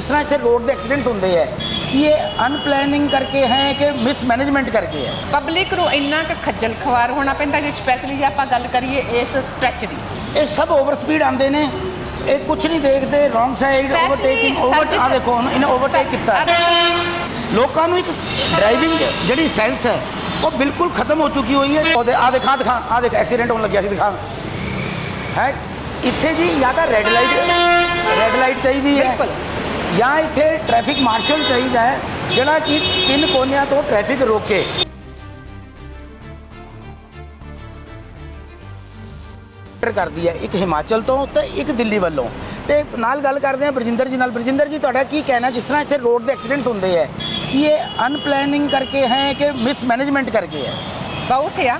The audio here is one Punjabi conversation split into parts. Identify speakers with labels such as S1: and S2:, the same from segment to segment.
S1: ਜਿਸ ਤਰ੍ਹਾਂ ਇੱਥੇ ਰੋਡ ਦੇ ਐਕਸੀਡੈਂਟ ਹੁੰਦੇ ਹੈ ਕਿ ਇਹ ਅਨਪਲੈਨਿੰਗ ਕਰਕੇ ਹੈ ਕਿ ਮਿਸਮੈਨੇਜਮੈਂਟ ਕਰਕੇ ਹੈ?
S2: ਪਬਲਿਕ ਨੂੰ ਇੰਨਾ ਕੁ ਖੱਜਲ ਖਵਾਰ ਹੋਣਾ ਪੈਂਦਾ ਜੇ ਸਪੈਸ਼ਲੀ ਜੇ ਆਪਾਂ ਗੱਲ ਕਰੀਏ ਇਸ ਸਟ੍ਰੈਚ ਦੀ।
S1: ਇਹ ਸਭ ਓਵਰ ਸਪੀਡ ਆਉਂਦੇ ਨੇ। ਇਹ ਕੁਝ ਨਹੀਂ ਦੇਖਦੇ ਰੋਂਗ ਸਾਈਡ ਓਵਰਟੇਕਿੰਗ ਓਵਰ ਆ ਦੇਖੋ ਇਹਨੇ ਓਵਰਟੇਕ ਕੀਤਾ। ਲੋਕਾਂ ਨੂੰ ਇੱਕ ਡਰਾਈਵਿੰਗ ਜਿਹੜੀ ਸੈਂਸ ਹੈ ਉਹ ਬਿਲਕੁਲ ਖਤਮ ਹੋ ਚੁੱਕੀ ਹੋਈ ਹੈ। ਉਹਦੇ ਆ ਦਿਖਾ ਦਿਖਾ ਆ ਦੇਖ ਐਕਸੀਡੈਂਟ ਹੋਣ ਲੱਗਿਆ ਸੀ ਦਿਖਾ। ਹੈ? ਇੱਥੇ ਜੀ ਜਾਂ ਤਾਂ ਰੈੱਡ ਲਾਈਟ ਰੈੱਡ ਲਾਈਟ ਚਾਹੀਦੀ ਹੈ।
S2: ਬਿਲਕੁਲ।
S1: ਜਾਂ ਇੱਥੇ ਟ੍ਰੈਫਿਕ ਮਾਰਸ਼ਲ ਚਾਹੀਦਾ ਹੈ, ਜਿਹੜਾ ਕਿ ਤਿੰਨ ਕੋਨਿਆਂ ਤੋਂ ਟ੍ਰੈਫਿਕ ਰੋਕੇ। ਕਰਦੀ ਹੈ ਇੱਕ ਹਿਮਾਚਲ ਤੋਂ ਤੇ ਇੱਕ ਦਿੱਲੀ ਵੱਲੋਂ। ਤੇ ਨਾਲ ਗੱਲ ਕਰਦੇ ਹਾਂ ਬਰਜਿੰਦਰ ਜੀ ਨਾਲ। ਬਰਜਿੰਦਰ ਜੀ, ਤੁਹਾਡਾ ਕੀ ਕਹਿਣਾ ਜਿਸ ਤਰ੍ਹਾਂ ਇੱਥੇ ਰੋਡ ਦੇ ਐਕਸੀਡੈਂਟ ਹੁੰਦੇ ਹੈ, ਕਿ ਇਹ ਅਨਪਲੈਨਿੰਗ ਕਰਕੇ ਹੈ ਕਿ ਮਿਸਮੈਨੇਜਮੈਂਟ ਕਰਕੇ ਹੈ?
S2: ਬਹੁਤ ਆ।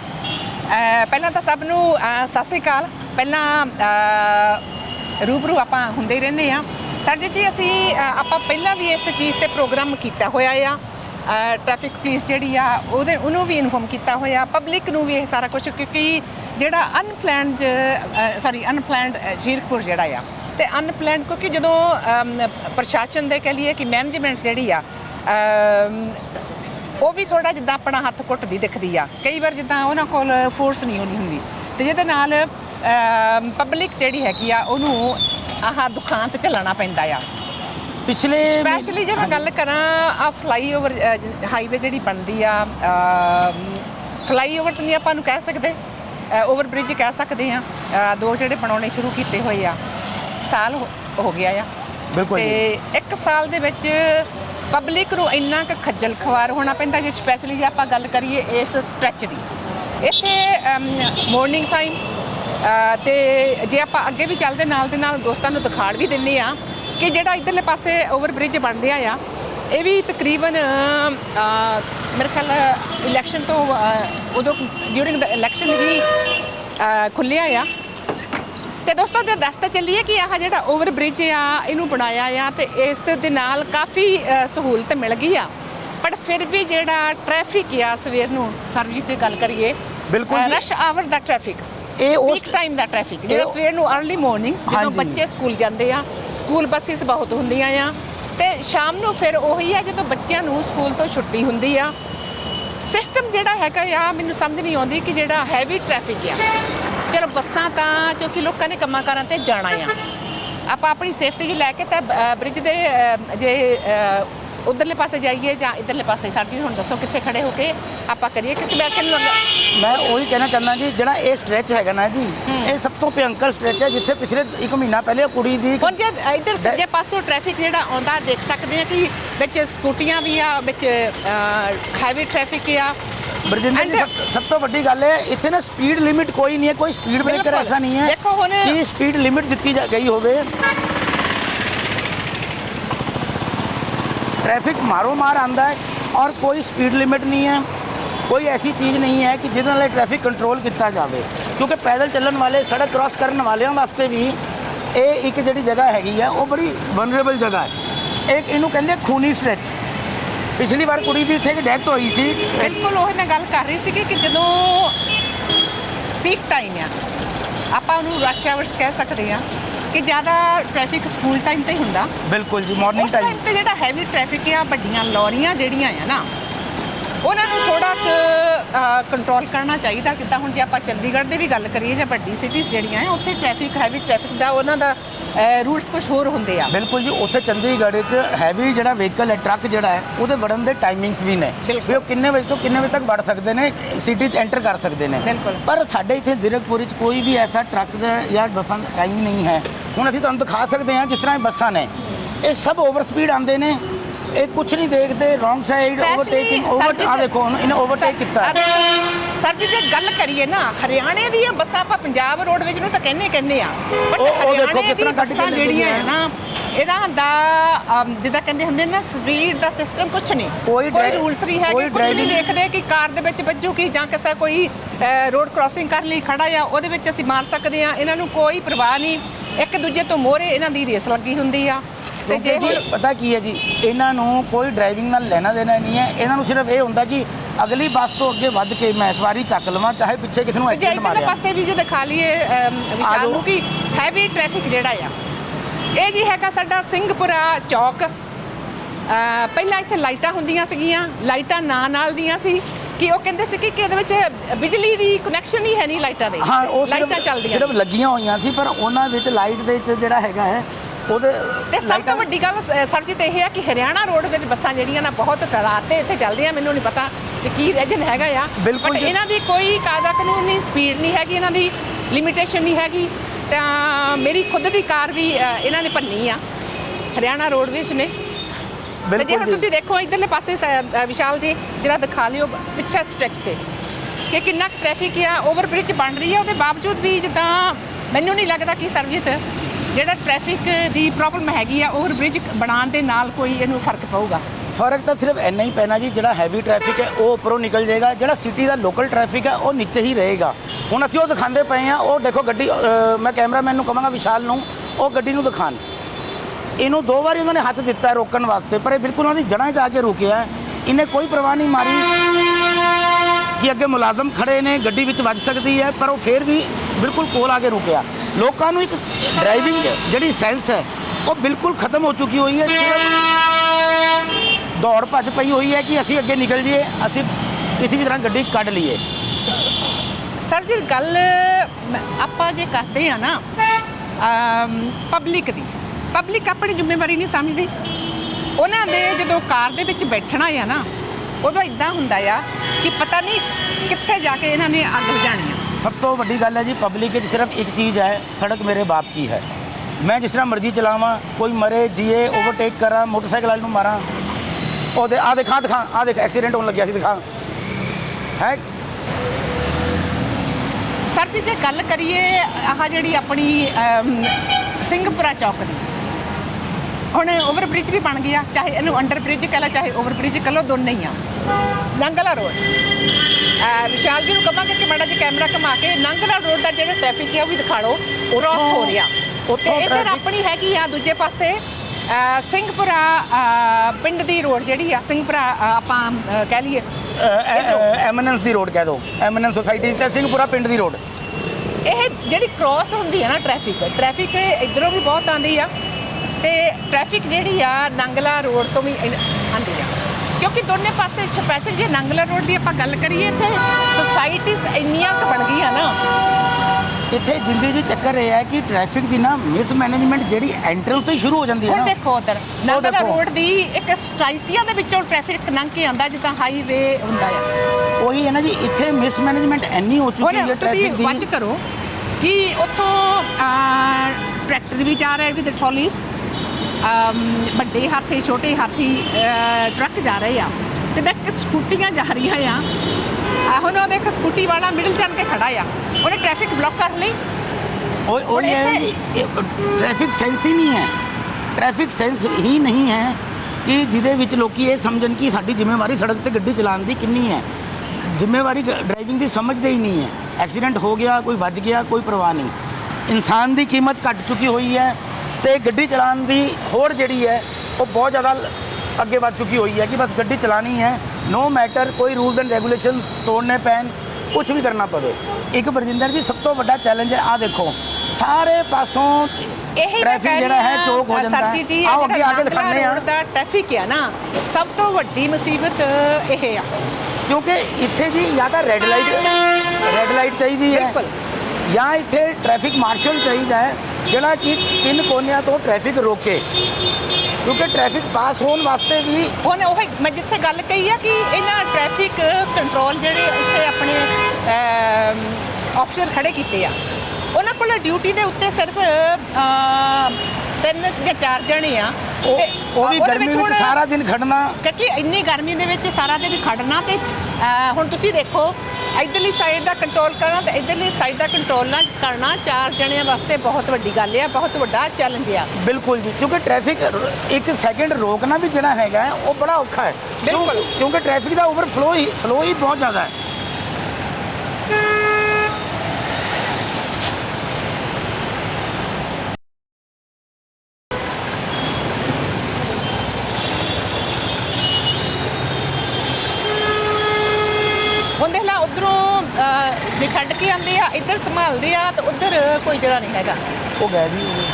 S2: ਪਹਿਲਾਂ ਤਾਂ ਸਭ ਨੂੰ ਸਤਿ ਸ੍ਰੀ ਅਕਾਲ। ਪਹਿਲਾਂ ਰੂਬਰੂ ਆਪਾਂ ਹੁੰਦੇ ਹੀ ਰਹਿੰਦੇ ਆ ਸਰ ਜੀ ਅਸੀਂ ਆਪਾਂ ਪਹਿਲਾਂ ਵੀ ਇਸ ਚੀਜ਼ ਤੇ ਪ੍ਰੋਗਰਾਮ ਕੀਤਾ ਹੋਇਆ ਆ। ਟ੍ਰੈਫਿਕ ਪੁਲਿਸ ਜਿਹੜੀ ਆ, ਉਹਦੇ, ਉਹਨੂੰ ਵੀ ਇਨਫੋਰਮ ਕੀਤਾ ਹੋਇਆ ਪਬਲਿਕ ਨੂੰ ਵੀ ਇਹ ਸਾਰਾ ਕੁਝ ਕਿਉਂਕਿ ਜਿਹੜਾ ਅਨਪਲੈਨਡ ਸੌਰੀ ਅਨਪਲੈਨਡ ਜ਼ੀਰਕਪੁਰ ਜਿਹੜਾ ਆ, ਤੇ ਅਨਪਲੈਨਡ ਕਿਉਂਕਿ ਜਦੋਂ ਪ੍ਰਸ਼ਾਸਨ ਦੇ ਕਹ ਲਈਏ ਕਿ ਮੈਨੇਜਮੈਂਟ ਜਿਹੜੀ ਆ ਉਹ ਵੀ ਥੋੜਾ ਜਿੱਦਾਂ ਆਪਣਾ ਹੱਥ ਘੁੱਟਦੀ ਦਿਖਦੀ ਆ। ਕਈ ਵਾਰ ਜਿੱਦਾਂ ਉਹਨਾਂ ਕੋਲ ਫੋਰਸ ਨਹੀਂ ਹੋਣੀ ਹੁੰਦੀ। ਤੇ ਜਿਹਦੇ ਨਾਲ ਪਬਲਿਕ ਜਿਹੜੀ ਹੈਗੀ ਆ ਉਹਨੂੰ ਆਹ ਦੁਖਾਂਤ ਝੱਲਣਾ ਪੈਂਦਾ ਆ।
S1: ਪਿਛਲੇ
S2: ਸਪੈਸ਼ਲੀ ਜੇ ਮੈਂ ਗੱਲ ਕਰਾਂ ਆ ਫਲਾਈਓਵਰ ਹਾਈਵੇ ਜਿਹੜੀ ਬਣਦੀ ਆ ਫਲਾਈਓਵਰ ਤਾਂ ਨਹੀਂ ਆਪਾਂ ਨੂੰ ਕਹਿ ਸਕਦੇ ਓਵਰ ਬ੍ਰਿਜ ਕਹਿ ਸਕਦੇ ਆ। ਦੋ ਜਿਹੜੇ ਬਣਾਉਣੇ ਸ਼ੁਰੂ ਕੀਤੇ ਹੋਏ ਆ ਸਾਲ ਹੋ- ਗਿਆ ਆ।
S1: ਬਿਲਕੁਲ।
S2: ਤੇ ਇੱਕ ਸਾਲ ਦੇ ਵਿੱਚ ਪਬਲਿਕ ਨੂੰ ਇੰਨਾ ਕੁ ਖੱਜਲ ਖਵਾਰ ਹੋਣਾ ਪੈਂਦਾ ਜੇ ਸਪੈਸ਼ਲੀ ਜੇ ਆਪਾਂ ਗੱਲ ਕਰੀਏ ਇਸ ਸਟ੍ਰੈਚ ਦੀ। ਇੱਥੇ ਮਾਰਨਿੰਗ ਟਾਈਮ ਤੇ ਜੇ ਆਪਾਂ ਅੱਗੇ ਵੀ ਚੱਲਦੇ ਨਾਲ ਦੇ ਨਾਲ ਦੋਸਤਾਂ ਨੂੰ ਦਿਖਾੜ ਵੀ ਦਿੰਨੇ ਆ ਕਿ ਜਿਹੜਾ ਇਧਰਲੇ ਪਾਸੇ ਓਵਰ ਬ੍ਰਿਜ ਬਣ ਰਿਹਾ ਆ ਇਹ ਵੀ ਤਕਰੀਬਨ ਮੇਰੇ ਖਿਆਲ ਇਲੈਕਸ਼ਨ ਤੋਂ ਉਦੋਂ ਡਿਊਰਿੰਗ ਦਾ ਇਲੈਕਸ਼ਨ ਹੀ ਖੁੱਲਿਆ ਆ। ਤੇ ਦੋਸਤੋ ਤੇ ਦੱਸਤਾ ਚੱਲੀਏ ਕਿ ਆਹ ਜਿਹੜਾ ਓਵਰ ਬ੍ਰਿਜ ਆ ਇਹਨੂੰ ਬਣਾਇਆ ਆ ਤੇ ਇਸ ਦੇ ਨਾਲ ਕਾਫੀ ਸਹੂਲਤ ਮਿਲ ਗਈ ਆ। ਪਰ ਫਿਰ ਵੀ ਜਿਹੜਾ ਟ੍ਰੈਫਿਕ ਆ ਸਵੇਰ ਨੂੰ ਸਰਵਿਸ ਤੇ ਗੱਲ ਕਰੀਏ
S1: ਬਿਲਕੁਲ।
S2: ਰਸ਼ ਆਵਰ ਦਾ ਟ੍ਰੈਫਿਕ
S1: ਇਹ ਉਸ
S2: ਟਾਈਮ ਦਾ ਟ੍ਰੈਫਿਕ ਜਿਹੜਾ ਸਵੇਰ ਨੂੰ अर्ਲੀ ਮਾਰਨਿੰਗ ਜਦੋਂ। ਬੱਚੇ ਸਕੂਲ ਜਾਂਦੇ ਆ ਸਕੂਲ ਬੱਸਿਸ ਬਹੁਤ ਹੁੰਦੀਆਂ ਆ। ਤੇ ਸ਼ਾਮ ਨੂੰ ਫਿਰ ਉਹੀ ਆ ਜਦੋਂ ਬੱਚਿਆਂ ਨੂੰ ਸਕੂਲ ਤੋਂ ਛੁੱਟੀ ਹੁੰਦੀ ਆ। ਸਿਸਟਮ ਜਿਹੜਾ ਹੈਗਾ ਆ ਮੈਨੂੰ ਸਮਝ ਨਹੀਂ ਆਉਂਦੀ ਕਿ ਜਿਹੜਾ ਹੈਵੀ ਟ੍ਰੈਫਿਕ ਆ। ਚਲੋ ਬੱਸਾਂ ਤਾਂ ਕਿਉਂਕਿ ਲੋਕਾਂ ਨੇ ਕੰਮਾਂ ਕਾਰਾਂ ਤੇ ਜਾਣਾ ਆ। ਆਪਾਂ ਆਪਣੀ ਸੇਫਟੀ ਜੀ ਲੈ ਕੇ ਤਾਂ ਬ੍ਰਿਜ ਦੇ ਜੇ ਉਧਰਲੇ ਪਾਸੇ ਜਾਈਏ ਜਾਂ ਇਧਰਲੇ ਪਾਸੇ? ਸਰ ਜੀ ਹੁਣ ਦੱਸੋ ਕਿੱਥੇ ਖੜੇ ਹੋ ਕੇ ਆਪਾਂ ਕਰੀਏ? ਕਿਉਂਕਿ ਮੈਂ ਕਿਹਨੂੰ ਲੱਗਾ
S1: ਮੈਂ ਉਹੀ ਕਹਿਣਾ ਚਾਹੁੰਦਾ ਜੀ ਜਿਹੜਾ ਇਹ ਸਟ੍ਰੈਚ ਹੈਗਾ ਨਾ ਜੀ ਇਹ ਸਭ ਤੋਂ ਭਿਅੰਕਰ ਸਟ੍ਰੈਚ ਹੈ ਜਿੱਥੇ ਪਿਛਲੇ ਇੱਕ ਮਹੀਨਾ ਪਹਿਲੇ ਕੁੜੀ ਦੀ
S2: ਹੁਣ ਜੇ ਇਧਰ ਸੱਜੇ ਪਾਸੋਂ ਟ੍ਰੈਫਿਕ ਜਿਹੜਾ ਆਉਂਦਾ ਦੇਖ ਸਕਦੇ ਆ ਕਿ ਵਿੱਚ ਸਕੂਟੀਆਂ ਵੀ ਆ ਵਿੱਚ ਹੈਵੀ ਟ੍ਰੈਫਿਕ ਆ।
S1: ਬਰਜਿੰਦਰ ਜੀ ਸਭ- ਸਭ ਤੋਂ ਵੱਡੀ ਗੱਲ ਹੈ ਇੱਥੇ ਨਾ ਸਪੀਡ ਲਿਮਿਟ ਕੋਈ ਨਹੀਂ ਹੈ ਕੋਈ ਸਪੀਡ ਬ੍ਰੇਕਰ
S2: ਬਿਲਕੁਲ।
S1: ਐਸਾ ਨਹੀਂ ਹੈ
S2: ਦੇਖੋ ਹੁਣ-
S1: ਕਿ ਸਪੀਡ ਲਿਮਿਟ ਦਿੱਤੀ ਜਾ ਗਈ ਹੋਵੇ। ਟ੍ਰੈਫਿਕ ਮਾਰੋ ਮਾਰ ਆਂਦਾ ਹੈ ਔਰ ਕੋਈ ਸਪੀਡ ਲਿਮਿਟ ਨਹੀਂ ਹੈ ਕੋਈ ਐਸੀ ਚੀਜ਼ ਨਹੀਂ ਹੈ ਕਿ ਜਿਹਦੇ ਨਾਲ ਟ੍ਰੈਫਿਕ ਕੰਟਰੋਲ ਕੀਤਾ ਜਾਵੇ ਕਿਉਂਕਿ ਪੈਦਲ ਚੱਲਣ ਵਾਲੇ ਸੜਕ ਕ੍ਰਾਸ ਕਰਨ ਵਾਲਿਆਂ ਵਾਸਤੇ ਵੀ ਇਹ ਇੱਕ ਜਿਹੜੀ ਜਗ੍ਹਾ ਹੈਗੀ ਹੈ ਉਹ ਬੜੀ ਵਨਰੇਬਲ ਜਗ੍ਹਾ ਹੈ ਇੱਕ ਇਹਨੂੰ ਕਹਿੰਦੇ ਖੂਨੀ ਸਟ੍ਰੈਚ ਪਿਛਲੀ ਵਾਰ ਕੁੜੀ ਦੀ ਇੱਥੇ ਡੈਥ ਹੋਈ ਸੀ
S2: ਬਿਲਕੁਲ ਉਹ ਮੈਂ ਗੱਲ ਕਰ ਰਹੀ ਸੀ ਕਿ ਜਦੋਂ ਪੀਕ ਟਾਈਮ ਆ ਆਪਾਂ ਉਹਨੂੰ ਰਸ਼ ਆਵਰਸ ਕਹਿ ਸਕਦੇ ਆ ਕਿ ਜ਼ਿਆਦਾ ਟ੍ਰੈਫਿਕ ਸਕੂਲ ਟਾਈਮ ਤੇ ਹੀ ਹੁੰਦਾ।
S1: ਬਿਲਕੁਲ ਜੀ ਮਾਰਨਿੰਗ
S2: ਉਸ
S1: ਟਾਈਮ
S2: ਟਾਈਮ ਤੇ ਜਿਹੜਾ ਹੈਵੀ ਟ੍ਰੈਫਿਕ ਆ ਵੱਡੀਆਂ ਲੌਰੀਆਂ ਜਿਹੜੀਆਂ ਆ ਨਾ ਉਹਨਾਂ ਨੂੰ ਥੋੜਾ ਕੰਟਰੋਲ ਕਰਨਾ ਚਾਹੀਦਾ ਕਿੱਦਾਂ ਹੁਣ ਜੇ ਆਪਾਂ ਚੰਡੀਗੜ੍ਹ ਦੀ ਵੀ ਗੱਲ ਕਰੀਏ ਜਾਂ ਵੱਡੀ ਸਿਟੀਜ਼ ਜਿਹੜੀਆਂ ਆ ਉੱਥੇ ਟ੍ਰੈਫਿਕ ਹੈਵੀ ਟ੍ਰੈਫਿਕ ਦਾ ਉਹਨਾਂ ਦਾ ਰੂਲਸ ਕੁਝ ਹੋਰ ਹੁੰਦੇ ਆ।
S1: ਬਿਲਕੁਲ ਜੀ ਉੱਥੇ ਚੰਡੀਗੜ੍ਹ ਵਿੱਚ ਹੈਵੀ ਜਿਹੜਾ ਵਹੀਕਲ ਹੈ ਟਰੱਕ ਜਿਹੜਾ ਹੈ ਉਹਦੇ ਵੜਨ ਦੇ ਟਾਈਮਿੰਗਸ ਵੀ ਨੇ। ਵੀ ਉਹ ਕਿੰਨੇ ਵਜੇ ਤੋਂ ਕਿੰਨੇ ਵਜੇ ਤੱਕ ਵੜ ਸਕਦੇ ਨੇ ਸਿਟੀ 'ਚ ਐਂਟਰ ਕਰ ਸਕਦੇ ਨੇ।
S2: ਬਿਲਕੁਲ।
S1: ਪਰ ਸਾਡੇ ਇੱਥੇ ਜ਼ੀਰਕਪੁਰ ਵਿੱਚ ਕੋਈ ਵੀ ਐਸਾ ਟਰੱਕ ਦਾ ਜਾਂ ਬੱਸਾਂ ਦਾ ਟਾਈਮ ਨਹੀਂ ਹੈ। ਹੁਣ ਅਸੀਂ ਤੁਹਾਨੂੰ ਦਿਖਾ ਸਕਦੇ ਹਾਂ ਜਿਸ ਤਰ੍ਹਾਂ ਬੱਸਾਂ ਨੇ। ਇਹ ਸਭ ਓਵਰ ਸਪੀਡ ਆਉਂਦੇ ਨੇ। ਇਹ ਕੁਝ ਨਹੀਂ ਦੇਖਦੇ ਰੋਂਗ ਸਾਈਡ ਓਵਰਟੇਕਿੰਗ ਓਵਰ ਆ ਦੇਖੋ ਇਹਨੇ ਓਵਰਟੇਕ ਕੀਤਾ। ਹੈ।
S2: ਸਰ ਜੀ ਜੇ ਗੱਲ ਕਰੀਏ ਨਾ ਹਰਿਆਣੇ ਦੀਆਂ ਬੱਸਾਂ ਆਪਾਂ ਪੰਜਾਬ ਰੋਡਵੇਜ ਨੂੰ ਤਾਂ ਕਹਿੰਨੇ ਕਹਿੰਨੇ ਆ। ਬਟ
S1: ਉਹ- ਉਹ ਦੇਖੋ
S2: ਹਰਿਆਣੇ
S1: ਕਿਸ ਤਰ੍ਹਾਂ
S2: ਦੀ ਬੱਸਾਂ ਜਿਹੜੀਆਂ ਆ। ਨਾ ਇਹਦਾ ਦਾ ਅਮ, ਜਿੱਦਾਂ ਕਹਿੰਦੇ ਹੁੰਦੇ ਨਾ ਸਪੀਡ ਦਾ ਸਿਸਟਮ ਕੁਝ ਨਹੀਂ।
S1: ਕੋਈ
S2: ਰੂਲਸ ਨਹੀਂ
S1: ਕੋਈ
S2: ਕੁਝ ਨਹੀਂ ਦੇਖਦੇ ਕਿ ਕਾਰ ਦੇ ਵਿੱਚ ਵੱਜੂ ਕੀ ਜਾਂ ਕਿਸੇ ਕੋਈ ਰੋਡ ਕ੍ਰਾਸਿੰਗ ਕਰਨ ਲਈ ਖੜਾ ਆ ਉਹਦੇ ਵਿੱਚ ਅਸੀਂ ਮਾਰ ਸਕਦੇ ਆ। ਇਹਨਾਂ ਨੂੰ ਕੋਈ ਪਰਵਾਹ ਨਹੀਂ। ਇੱਕ ਦੂਜੇ ਤੋਂ ਮੋਹਰੇ ਇਹਨਾਂ ਦੀ ਰੇਸ ਲੱਗੀ ਹੁੰਦੀ ਆ। ਤੇ ਜੇ
S1: ਪਤਾ ਕੀ ਹੈ ਜੀ ਇਹਨਾਂ ਨੂੰ ਕੋਈ ਡਰਾਈਵਿੰਗ ਨਾਲ ਲੈਣਾ ਦੇਣਾ ਨਹੀਂ ਹੈ। ਇਹਨਾਂ ਨੂੰ ਸਿਰਫ ਇਹ ਹੁੰਦਾ ਕਿ ਅਗਲੀ ਬੱਸ ਤੋਂ ਅੱਗੇ ਵੱਧ ਕੇ ਮੈਂ ਸਵਾਰੀ ਚੱਕ ਲਵਾਂ ਚਾਹੇ ਪਿੱਛੇ ਕਿਸੇ ਨੂੰ ਐਕਸੀਡੈਂਟ ਮਾਰਿਆ।
S2: ਪਾਸੇ ਵੀ ਜੇ ਦਿਖਾ ਲਈਏ
S1: ਜਾਓ।
S2: ਨੂੰ ਕਿ ਹੈਵੀ ਟ੍ਰੈਫਿਕ ਜਿਹੜਾ ਆ। ਇਹ ਜੀ ਹੈਗਾ ਸਾਡਾ ਸਿੰਘਪੁਰਾ ਚੌਕ। ਪਹਿਲਾਂ ਇੱਥੇ ਲਾਈਟਾਂ ਹੁੰਦੀਆਂ ਸੀਗੀਆਂ ਲਾਈਟਾਂ ਨਾਂ ਨਾਲ ਦੀਆਂ ਸੀ ਕਿ ਉਹ ਕਹਿੰਦੇ ਸੀ ਕਿ ਕਿ ਇਹਦੇ ਵਿੱਚ ਬਿਜਲੀ ਦੀ ਕਨੈਕਸ਼ਨ ਹੀ ਹੈ ਨਹੀਂ ਲਾਈਟਾਂ ਦੇ।
S1: ਹਾਂ ਉਹ
S2: ਲਾਈਟਾਂ ਚੱਲਦੀਆਂ।
S1: ਸਿਰਫ ਲੱਗੀਆਂ ਹੋਈਆਂ ਸੀ ਪਰ ਉਹਨਾਂ ਵਿੱਚ ਲਾਈਟ ਦੇ ਵਿੱਚ ਜਿਹੜਾ ਹੈਗਾ ਹੈ ਉਹਦੇ
S2: ਤੇ ਸਭ ਤੋਂ ਵੱਡੀ ਗੱਲ ਸ- ਸਰਜੀਤ ਇਹ ਹੈ ਕਿ ਹਰਿਆਣਾ ਰੋਡ ਵਿੱਚ ਬੱਸਾਂ ਜਿਹੜੀਆਂ ਨਾ ਬਹੁਤ ਤਾਦਾਦ ਤੇ ਇੱਥੇ ਚੱਲਦੀਆਂ ਮੈਨੂੰ ਨਹੀਂ ਪਤਾ ਕਿ ਕੀ ਰੀਜਨ ਹੈਗਾ ਆ
S1: ਬਿਲਕੁਲ ਜੀ।
S2: ਇਹਨਾਂ ਦੀ ਕੋਈ ਕਾਇਦਾ ਕਾਨੂੰਨ ਨਹੀਂ ਸਪੀਡ ਨਹੀਂ ਹੈਗੀ ਇਹਨਾਂ ਦੀ ਲਿਮਿਟੇਸ਼ਨ ਨਹੀਂ ਹੈਗੀ ਤਾਂ ਮੇਰੀ ਖੁਦ ਦੀ ਕਾਰ ਵੀ ਅ, ਇਹਨਾਂ ਨੇ ਭੰਨੀ ਆ ਹਰਿਆਣਾ ਰੋਡਵੇਜ਼ ਨੇ ਤੇ ਜੇ
S1: ਬਿਲਕੁਲ
S2: ਹੁਣ
S1: ਜੀ।
S2: ਤੁਸੀਂ ਦੇਖੋ ਇਧਰਲੇ ਪਾਸੇ ਸ- ਅ, ਵਿਸ਼ਾਲ ਜੀ ਜਿਹੜਾ ਦਿਖਾ ਲਿਓ ਪਿੱਛੇ ਸਟ੍ਰੈਚ ਤੇ ਕਿ ਕਿੰਨਾ ਟ੍ਰੈਫਿਕ ਆ ਓਵਰ ਬ੍ਰਿਜ ਬਣ ਰਹੀ ਆ ਉਹਦੇ ਬਾਵਜੂਦ ਵੀ ਜਿੱਦਾਂ ਮੈਨੂੰ ਨਹੀਂ ਲੱਗਦਾ ਕਿ ਸਰਜੀਤ ਜਿਹੜਾ ਟ੍ਰੈਫਿਕ ਦੀ ਪ੍ਰੋਬਲਮ ਹੈਗੀ ਆ ਓਵਰ ਬ੍ਰਿਜ ਬਣਾਉਣ ਦੇ ਨਾਲ ਕੋਈ ਇਹਨੂੰ ਫ਼ਰਕ ਪਊਗਾ?
S1: ਫ਼ਰਕ ਤਾਂ ਸਿਰਫ ਇੰਨਾ ਹੀ ਪੈਣਾ ਜੀ ਜਿਹੜਾ ਹੈਵੀ ਟ੍ਰੈਫਿਕ ਹੈ ਉਹ ਉੱਪਰੋਂ ਨਿਕਲ ਜਾਏਗਾ ਜਿਹੜਾ ਸਿਟੀ ਦਾ ਲੋਕਲ ਟ੍ਰੈਫਿਕ ਹੈ ਉਹ ਨੀਚੇ ਹੀ ਰਹੇਗਾ। ਹੁਣ ਅਸੀਂ ਉਹ ਦਿਖਾਉਂਦੇ ਪਏ ਆ ਉਹ ਦੇਖੋ ਗੱਡੀ ਅ, ਮੈਂ ਕੈਮਰਾਮੈਨ ਨੂੰ ਕਹਾਂਗਾ ਵਿਸ਼ਾਲ ਨੂੰ ਉਹ ਗੱਡੀ ਨੂੰ ਦਿਖਾਣ ਇਹਨੂੰ ਦੋ ਵਾਰੀ ਉਹਨਾਂ ਨੇ ਹੱਥ ਦਿੱਤਾ ਹੈ ਰੋਕਣ ਵਾਸਤੇ ਪਰ ਇਹ ਬਿਲਕੁਲ ਉਹਨਾਂ ਦੀ ਜੜ੍ਹਾਂ 'ਚ ਆ ਕੇ ਰੁਕਿਆ ਹੈ। ਇਹਨੇ ਕੋਈ ਪਰਵਾਹ ਨਹੀਂ ਮਾਰੀ ਕਿ ਅੱਗੇ ਮੁਲਾਜ਼ਮ ਖੜੇ ਨੇ ਗੱਡੀ ਵਿੱਚ ਵੱਜ ਸਕਦੀ ਹੈ ਪਰ ਉਹ ਫੇਰ ਵੀ ਬਿਲਕੁਲ ਕੋਲ ਆ ਕੇ ਰੁਕਿਆ। ਲੋਕਾਂ ਨੂੰ ਇੱਕ ਡਰਾਈਵਿੰਗ ਜਿਹੜੀ ਸੈਂਸ ਹੈ, ਉਹ ਬਿਲਕੁਲ ਖਤਮ ਹੋ ਚੁੱਕੀ ਹੋਈ ਹੈ। ਸਿਰਫ ਦੌੜ ਭੱਜ ਪਈ ਹੋਈ ਹੈ ਕਿ ਅਸੀਂ ਅੱਗੇ ਨਿਕਲ ਜਾਈਏ, ਅਸੀਂ ਕਿਸੇ ਵੀ ਤਰ੍ਹਾਂ ਗੱਡੀ ਕੱਢ ਲਈਏ।
S2: ਸਰ ਜੀ, ਗੱਲ ਆਪਾਂ ਜੇ ਕਰਦੇ ਆ ਨਾ ਪਬਲਿਕ ਦੀ। ਪਬਲਿਕ ਆਪਣੀ ਜ਼ਿੰਮੇਵਾਰੀ ਨਹੀਂ ਸਮਝਦੀ। ਉਹਨਾਂ ਦੇ ਜਦੋਂ ਕਾਰ ਦੇ ਵਿੱਚ ਬੈਠਣਾ ਆ ਨਾ, ਉਦੋਂ ਇਦਾਂ ਹੁੰਦਾ ਆ ਕਿ ਪਤਾ ਨਹੀਂ ਕਿੱਥੇ ਜਾ ਕੇ ਇਹਨਾਂ ਨੇ ਅੱਗ ਵਜਾਣੀ ਆ।
S1: ਸਭ ਤੋਂ ਵੱਡੀ ਗੱਲ ਹੈ ਜੀ ਪਬਲਿਕ ਵਿੱਚ ਸਿਰਫ ਇੱਕ ਚੀਜ਼ ਹੈ ਸੜਕ ਮੇਰੇ ਬਾਪ ਕੀ ਹੈ। ਮੈਂ ਜਿਸ ਤਰ੍ਹਾਂ ਮਰਜ਼ੀ ਚਲਾਵਾਂ ਕੋਈ ਮਰੇ ਜੀਏ ਓਵਰਟੇਕ ਕਰਾਂ ਮੋਟਰਸਾਈਕਲ ਵਾਲੇ ਨੂੰ ਮਾਰਾਂ। ਉਹਦੇ ਆ ਦਿਖਾ ਦਿਖਾ ਆ ਦੇਖ ਐਕਸੀਡੈਂਟ ਹੋਣ ਲੱਗਿਆ ਸੀ ਦਿਖਾ। ਹੈ?
S2: ਸਰ ਜੀ ਜੇ ਗੱਲ ਕਰੀਏ ਆਹ ਜਿਹੜੀ ਆਪਣੀ ਅਮ, ਸਿੰਘਪੁਰਾ ਚੌਕ ਦੀ ਹੁਣ ਓਵਰ ਬ੍ਰਿਜ ਵੀ ਬਣ ਗਿਆ ਚਾਹੇ ਇਹਨੂੰ ਅੰਡਰ ਬ੍ਰਿਜ ਕਹ ਲਾ ਚਾਹੇ ਓਵਰ ਬ੍ਰਿਜ ਕਹ ਲਓ ਦੋਨੇ ਹੀ ਆ। ਨੰਗਲਾ ਰੋਡ ਵਿਸ਼ਾਲ ਜੀ ਨੂੰ ਕਹਾਂਗੇ ਕਿ ਮਾੜਾ ਜਿਹਾ ਕੈਮਰਾ ਘੁਮਾ ਕੇ ਨੰਗਲਾ ਰੋਡ ਦਾ ਜਿਹੜਾ ਟ੍ਰੈਫਿਕ ਹੈ ਉਹ ਵੀ ਦਿਖਾ ਲਓ ਕ੍ਰਾਸ ਹੋ ਰਿਹਾ।
S1: ਉੱਥੋਂ
S2: ਇੱਧਰ ਆਪਣੀ ਹੈਗੀ ਆ ਦੂਜੇ ਪਾਸੇ ਸਿੰਘਪੁਰਾ ਪਿੰਡ ਦੀ ਰੋਡ ਜਿਹੜੀ ਆ ਸਿੰਘਪੁਰਾ ਆਪਾਂ ਕਹਿ ਲਈਏ
S1: ਐਮਨੈਂਸ ਦੀ ਰੋਡ ਕਹਿ ਦੋ। ਐਮਨੈਂਸ ਸੁਸਾਇਟੀ ਤੇ ਸਿੰਘਪੁਰਾ ਪਿੰਡ ਦੀ ਰੋਡ
S2: ਇਹ ਜਿਹੜੀ ਕ੍ਰਾਸ ਹੁੰਦੀ ਹੈ ਨਾ ਟ੍ਰੈਫਿਕ ਟ੍ਰੈਫਿਕ ਇਧਰੋਂ ਵੀ ਬਹੁਤ ਆਉਂਦੀ ਆ। ਤੇ ਟ੍ਰੈਫਿਕ ਜਿਹੜੀ ਆ ਨੰਗਲਾ ਰੋਡ ਤੋਂ ਵੀ ਆਉਂਦੀ ਆ। ਕਿਉਂਕਿ ਦੋਨੇ ਪਾਸੇ ਸਪੈਸ਼ਲ ਜੇ ਨੰਗਲਾ ਰੋਡ ਦੀ ਆਪਾਂ ਗੱਲ ਕਰੀਏ ਇੱਥੇ ਸੁਸਾਇਟੀਜ਼ ਇੰਨੀਆਂ ਕੁ ਬਣ ਗਈਆਂ ਨਾ।
S1: ਇੱਥੇ ਜਿੰਦੇ ਜੀ ਚੱਕਰ ਇਹ ਹੈ ਕਿ ਟ੍ਰੈਫਿਕ ਦੀ ਨਾ ਮਿਸਮੈਨੇਜਮੈਂਟ ਜਿਹੜੀ ਐਂਟਰੈਂਸ ਤੋਂ ਹੀ ਸ਼ੁਰੂ ਹੋ ਜਾਂਦੀ ਹੈ ਨਾ।
S2: ਦੇਖੋ ਉਧਰ ਨੰਗਲਾ। ਰੋਡ ਦੀ ਇੱਕ ਸਟ੍ਰਾਈਟੀਆਂ ਦੇ ਵਿੱਚੋਂ ਟ੍ਰੈਫਿਕ ਲੰਘ ਕੇ ਆਉਂਦਾ ਜਿੱਦਾਂ ਹਾਈਵੇ ਹੁੰਦਾ ਆ।
S1: ਉਹੀ ਹੈ ਨਾ ਜੀ ਇੱਥੇ ਮਿਸਮੈਨੇਜਮੈਂਟ ਇੰਨੀ ਹੋ ਚੁੱਕੀ ਹੈ
S2: ਤੁਸੀਂ
S1: ਟ੍ਰੈਫਿਕ ਦੀ।
S2: ਵਾਚ ਕਰੋ ਕਿ ਉੱਥੋਂ ਟਰੈਕਟਰ ਵੀ ਜਾ ਰਹੇ ਵੀ ਤੇ ਟਰਾਲੀਜ਼ ਵੱਡੇ ਹਾਥੀ ਛੋਟੇ ਹਾਥੀ ਟਰੱਕ ਜਾ ਰਹੇ ਆ। ਤੇ ਦੇਖ ਸਕੂਟੀਆਂ ਜਾ ਰਹੀਆਂ ਆ। ਆਹ ਹੁਣ ਉਹ ਦੇਖ ਸਕੂਟੀ ਵਾਲਾ ਮਿਡਲ ਚੜ ਕੇ ਖੜਾ ਆ। ਉਹਨੇ ਟ੍ਰੈਫਿਕ ਬਲੌਕ ਕਰ ਲਈ।
S1: ਉਹ ਉਹ ਟ੍ਰੈਫਿਕ ਸੈਂਸ ਹੀ ਨਹੀਂ ਹੈ। ਟ੍ਰੈਫਿਕ ਸੈਂਸ ਹੀ ਨਹੀਂ ਹੈ ਕਿ ਜਿਹਦੇ ਵਿੱਚ ਲੋਕੀ ਇਹ ਸਮਝਣ ਕਿ ਸਾਡੀ ਜ਼ਿੰਮੇਵਾਰੀ ਸੜਕ ਤੇ ਗੱਡੀ ਚਲਾਉਣ ਦੀ ਕਿੰਨੀ ਹੈ। ਜ਼ਿੰਮੇਵਾਰੀ ਡਰਾਈਵਿੰਗ ਦੀ ਸਮਝਦੇ ਹੀ ਨਹੀਂ ਹੈ। ਐਕਸੀਡੈਂਟ ਹੋ ਗਿਆ ਕੋਈ ਵੱਜ ਗਿਆ ਕੋਈ ਪਰਵਾਹ ਨਹੀਂ। ਇਨਸਾਨ ਦੀ ਕੀਮਤ ਘਟ ਚੁੱਕੀ ਹੋਈ ਹੈ। ਤੇ ਗੱਡੀ ਚਲਾਉਣ ਦੀ ਹੋਰ ਜਿਹੜੀ ਹੈ ਉਹ ਬਹੁਤ ਜ਼ਿਆਦਾ ਅੱਗੇ ਵੱਧ ਚੁੱਕੀ ਹੋਈ ਹੈ ਕਿ ਬਸ ਗੱਡੀ ਚਲਾਣੀ ਹੈ। ਨੋ ਮੈਟਰ ਕੋਈ ਰੂਲਸ ਐਂਡ ਰੈਗੂਲੇਸ਼ਨਸ ਤੋੜਨੇ ਪੈਣ ਕੁਝ ਵੀ ਕਰਨਾ ਪਵੇ। ਇੱਕ ਬਰਜਿੰਦਰ ਜੀ ਸਭ ਤੋਂ ਵੱਡਾ ਚੈਲੰਜ ਹੈ ਆ ਦੇਖੋ। ਸਾਰੇ ਪਾਸੋਂ
S2: ਇਹੀ
S1: ਟ੍ਰੈਫਿਕ ਜਿਹੜਾ ਹੈ ਚੌਕ ਹੋ ਜਾਂਦਾ
S2: ਸਰਜੀ ਜੀ
S1: ਹੈ ਆਓ ਅੱਗੇ ਆ ਕੇ ਦਿਖਾਉਂਦੇ ਆ
S2: ਦਾ ਟ੍ਰੈਫਿਕ ਆ ਨਾ ਸਭ ਤੋਂ ਵੱਡੀ ਮੁਸੀਬਤ ਇਹ ਆ।
S1: ਕਿਉਂਕਿ ਇੱਥੇ ਜੀ ਜਾਂ ਤਾਂ ਰੈੱਡ ਲਾਈਟ ਰੈੱਡ ਲਾਈਟ ਚਾਹੀਦੀ ਹੈ
S2: ਬਿਲਕੁਲ।
S1: ਜਾਂ ਇੱਥੇ ਟ੍ਰੈਫਿਕ ਮਾਰਸ਼ਲ ਚਾਹੀਦਾ ਹੈ। ਜਿਹੜਾ ਕਿ ਤਿੰਨ ਕੋਨਿਆਂ ਤੋਂ ਟ੍ਰੈਫਿਕ ਰੋਕੇ। ਕਿਉਂਕਿ ਟ੍ਰੈਫਿਕ ਪਾਸ ਹੋਣ ਵਾਸਤੇ ਵੀ
S2: ਹੁਣ ਉਹ ਮੈਂ ਜਿੱਥੇ ਗੱਲ ਕਹੀ ਆ ਕਿ ਇਹਨਾਂ ਟ੍ਰੈਫਿਕ ਕੰਟਰੋਲ ਜਿਹੜੇ ਇੱਥੇ ਆਪਣੇ ਅਫਸਰ ਖੜੇ ਕੀਤੇ ਆ। ਉਹਨਾਂ ਕੋਲ ਡਿਊਟੀ ਦੇ ਉੱਤੇ ਸਿਰਫ ਤਿੰਨ ਜਾਂ ਚਾਰ ਜਣੇ ਆ।
S1: ਉਹ ਵੀ ਗਰਮੀ ਵਿੱਚ ਸਾਰਾ ਦਿਨ ਖੜਨਾ।
S2: ਕਿਉਂਕਿ ਇੰਨੀ ਗਰਮੀ ਦੇ ਵਿੱਚ ਸਾਰਾ ਦਿਨ ਖੜਨਾ ਤੇ ਹੁਣ ਤੁਸੀਂ ਦੇਖੋ ਇਧਰਲੀ ਸਾਈਡ ਦਾ ਕੰਟਰੋਲ ਕਰਨਾ ਤੇ ਇਧਰਲੀ ਸਾਈਡ ਦਾ ਕੰਟਰੋਲ ਨਾ ਕਰਨਾ ਚਾਰ ਜਣਿਆਂ ਵਾਸਤੇ ਬਹੁਤ ਵੱਡੀ ਗੱਲ ਆ ਬਹੁਤ ਵੱਡਾ ਚੈਲੰਜ ਆ।
S1: ਬਿਲਕੁਲ ਜੀ ਕਿਉਂਕਿ ਟ੍ਰੈਫਿਕ ਇੱਕ ਸੈਕਿੰਡ ਰੋਕਣਾ ਵੀ ਜਿਹੜਾ ਹੈਗਾ ਉਹ ਬੜਾ ਔਖਾ ਹੈ।
S2: ਬਿਲਕੁਲ।
S1: ਕਿਉਂਕਿ ਟ੍ਰੈਫਿਕ ਦਾ ਓਵਰਫਲੋ ਹੀ ਫਲੋ ਹੀ ਬਹੁਤ ਜ਼ਿਆਦਾ ਹੈ।
S2: ਜੇ ਛੱਡ ਕੇ ਆਉਂਦੇ ਆ ਇੱਧਰ ਸੰਭਾਲਦੇ ਆ ਤੇ ਉੱਧਰ ਕੋਈ ਜਗ੍ਹਾ ਨਹੀਂ ਹੈਗਾ।
S1: ਉਹ ਗਏ ਵੀ
S2: ਹੋਵੇ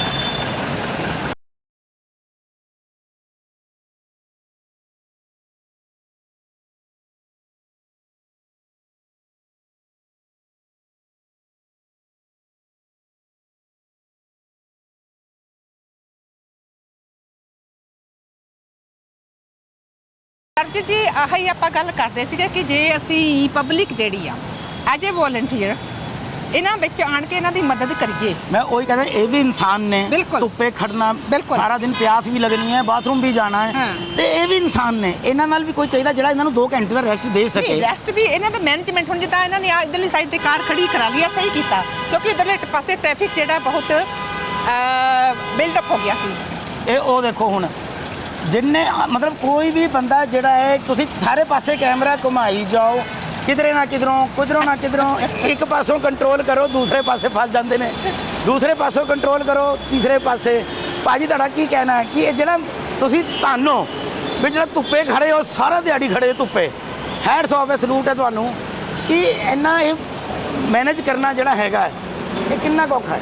S2: ਜੀ ਆਹੀ ਆਪਾਂ ਗੱਲ ਕਰਦੇ ਸੀਗੇ ਕਿ ਜੇ ਅਸੀਂ ਪਬਲਿਕ ਜਿਹੜੀ ਆ ਐਜ ਏ ਵੋਲੰਟੀਅਰ ਇਹਨਾਂ ਵਿੱਚ ਆਣ ਕੇ ਇਹਨਾਂ ਦੀ ਮਦਦ ਕਰੀਏ।
S1: ਮੈਂ ਉਹੀ ਕਹਿੰਦਾ ਇਹ ਵੀ ਇਨਸਾਨ ਨੇ।
S2: ਬਿਲਕੁਲ।
S1: ਧੁੱਪੇ ਖੜਨਾ
S2: ਬਿਲਕੁਲ।
S1: ਸਾਰਾ ਦਿਨ ਪਿਆਸ ਵੀ ਲੱਗਣੀ ਹੈ ਬਾਥਰੂਮ ਵੀ ਜਾਣਾ ਹੈ।
S2: ਹਾਂ।
S1: ਤੇ ਇਹ ਵੀ ਇਨਸਾਨ ਨੇ। ਇਹਨਾਂ ਨਾਲ ਵੀ ਕੋਈ ਚਾਹੀਦਾ ਜਿਹੜਾ ਇਹਨਾਂ ਨੂੰ 2 ਘੰਟੇ ਦਾ ਰੈਸਟ ਦੇ ਸਕੇ।
S2: ਰੈਸਟ ਵੀ ਇਹਨਾਂ ਦਾ ਮੈਨੇਜਮੈਂਟ ਹੁਣ ਜਿੱਦਾਂ ਇਹਨਾਂ ਨੇ ਆ ਇਧਰਲੀ ਸਾਈਡ ਤੇ ਕਾਰ ਖੜੀ ਕਰਾ ਲਈ ਆ ਸਹੀ ਕੀਤਾ। ਕਿਉਂਕਿ ਇਧਰਲੇ ਪਾਸੇ ਟ੍ਰੈਫਿਕ ਜਿਹੜਾ ਬਹੁਤ ਬਿਲਡ ਅਪ ਹੋ ਗਿਆ ਸੀ।
S1: ਇਹ ਉਹ ਦੇਖੋ ਹੁਣ ਜਿੰਨੇ ਮਤਲਬ ਕੋਈ ਵੀ ਬੰਦਾ ਜਿਹੜਾ ਹੈ ਤੁਸੀਂ ਸਾਰੇ ਪਾਸੇ ਕੈਮਰਾ ਘੁਮਾਈ ਜਾਓ ਕਿਧਰੇ ਨਾ ਕਿਧਰੋਂ, ਕੁਝਰੋਂ ਨਾ ਕਿਧਰੋਂ, ਇੱਕ ਪਾਸੋਂ ਕੰਟਰੋਲ ਕਰੋ, ਦੂਸਰੇ ਪਾਸੇ ਫਸ ਜਾਂਦੇ ਨੇ। ਦੂਸਰੇ ਪਾਸੋਂ ਕੰਟਰੋਲ ਕਰੋ, ਤੀਸਰੇ ਪਾਸੇ। ਭਾਜੀ, ਤੁਹਾਡਾ ਕੀ ਕਹਿਣਾ ਹੈ? ਕਿ ਇਹ ਜਿਹੜਾ ਤੁਸੀਂ ਧੰਨੋ ਵੀ ਜਿਹੜਾ ਧੁੱਪੇ ਖੜੇ ਹੋ, ਸਾਰਾ ਦਿਹਾੜੀ ਖੜੇ ਹੋ ਧੁੱਪੇ। ਹੈਡਸ ਆਫ ਹੈ ਸਲੂਟ ਹੈ ਤੁਹਾਨੂੰ। ਕਿ ਇੰਨਾ ਇਹ ਮੈਨੇਜ ਕਰਨਾ ਜਿਹੜਾ ਹੈਗਾ ਇਹ ਕਿੰਨਾ ਕੁ ਔਖਾ ਹੈ?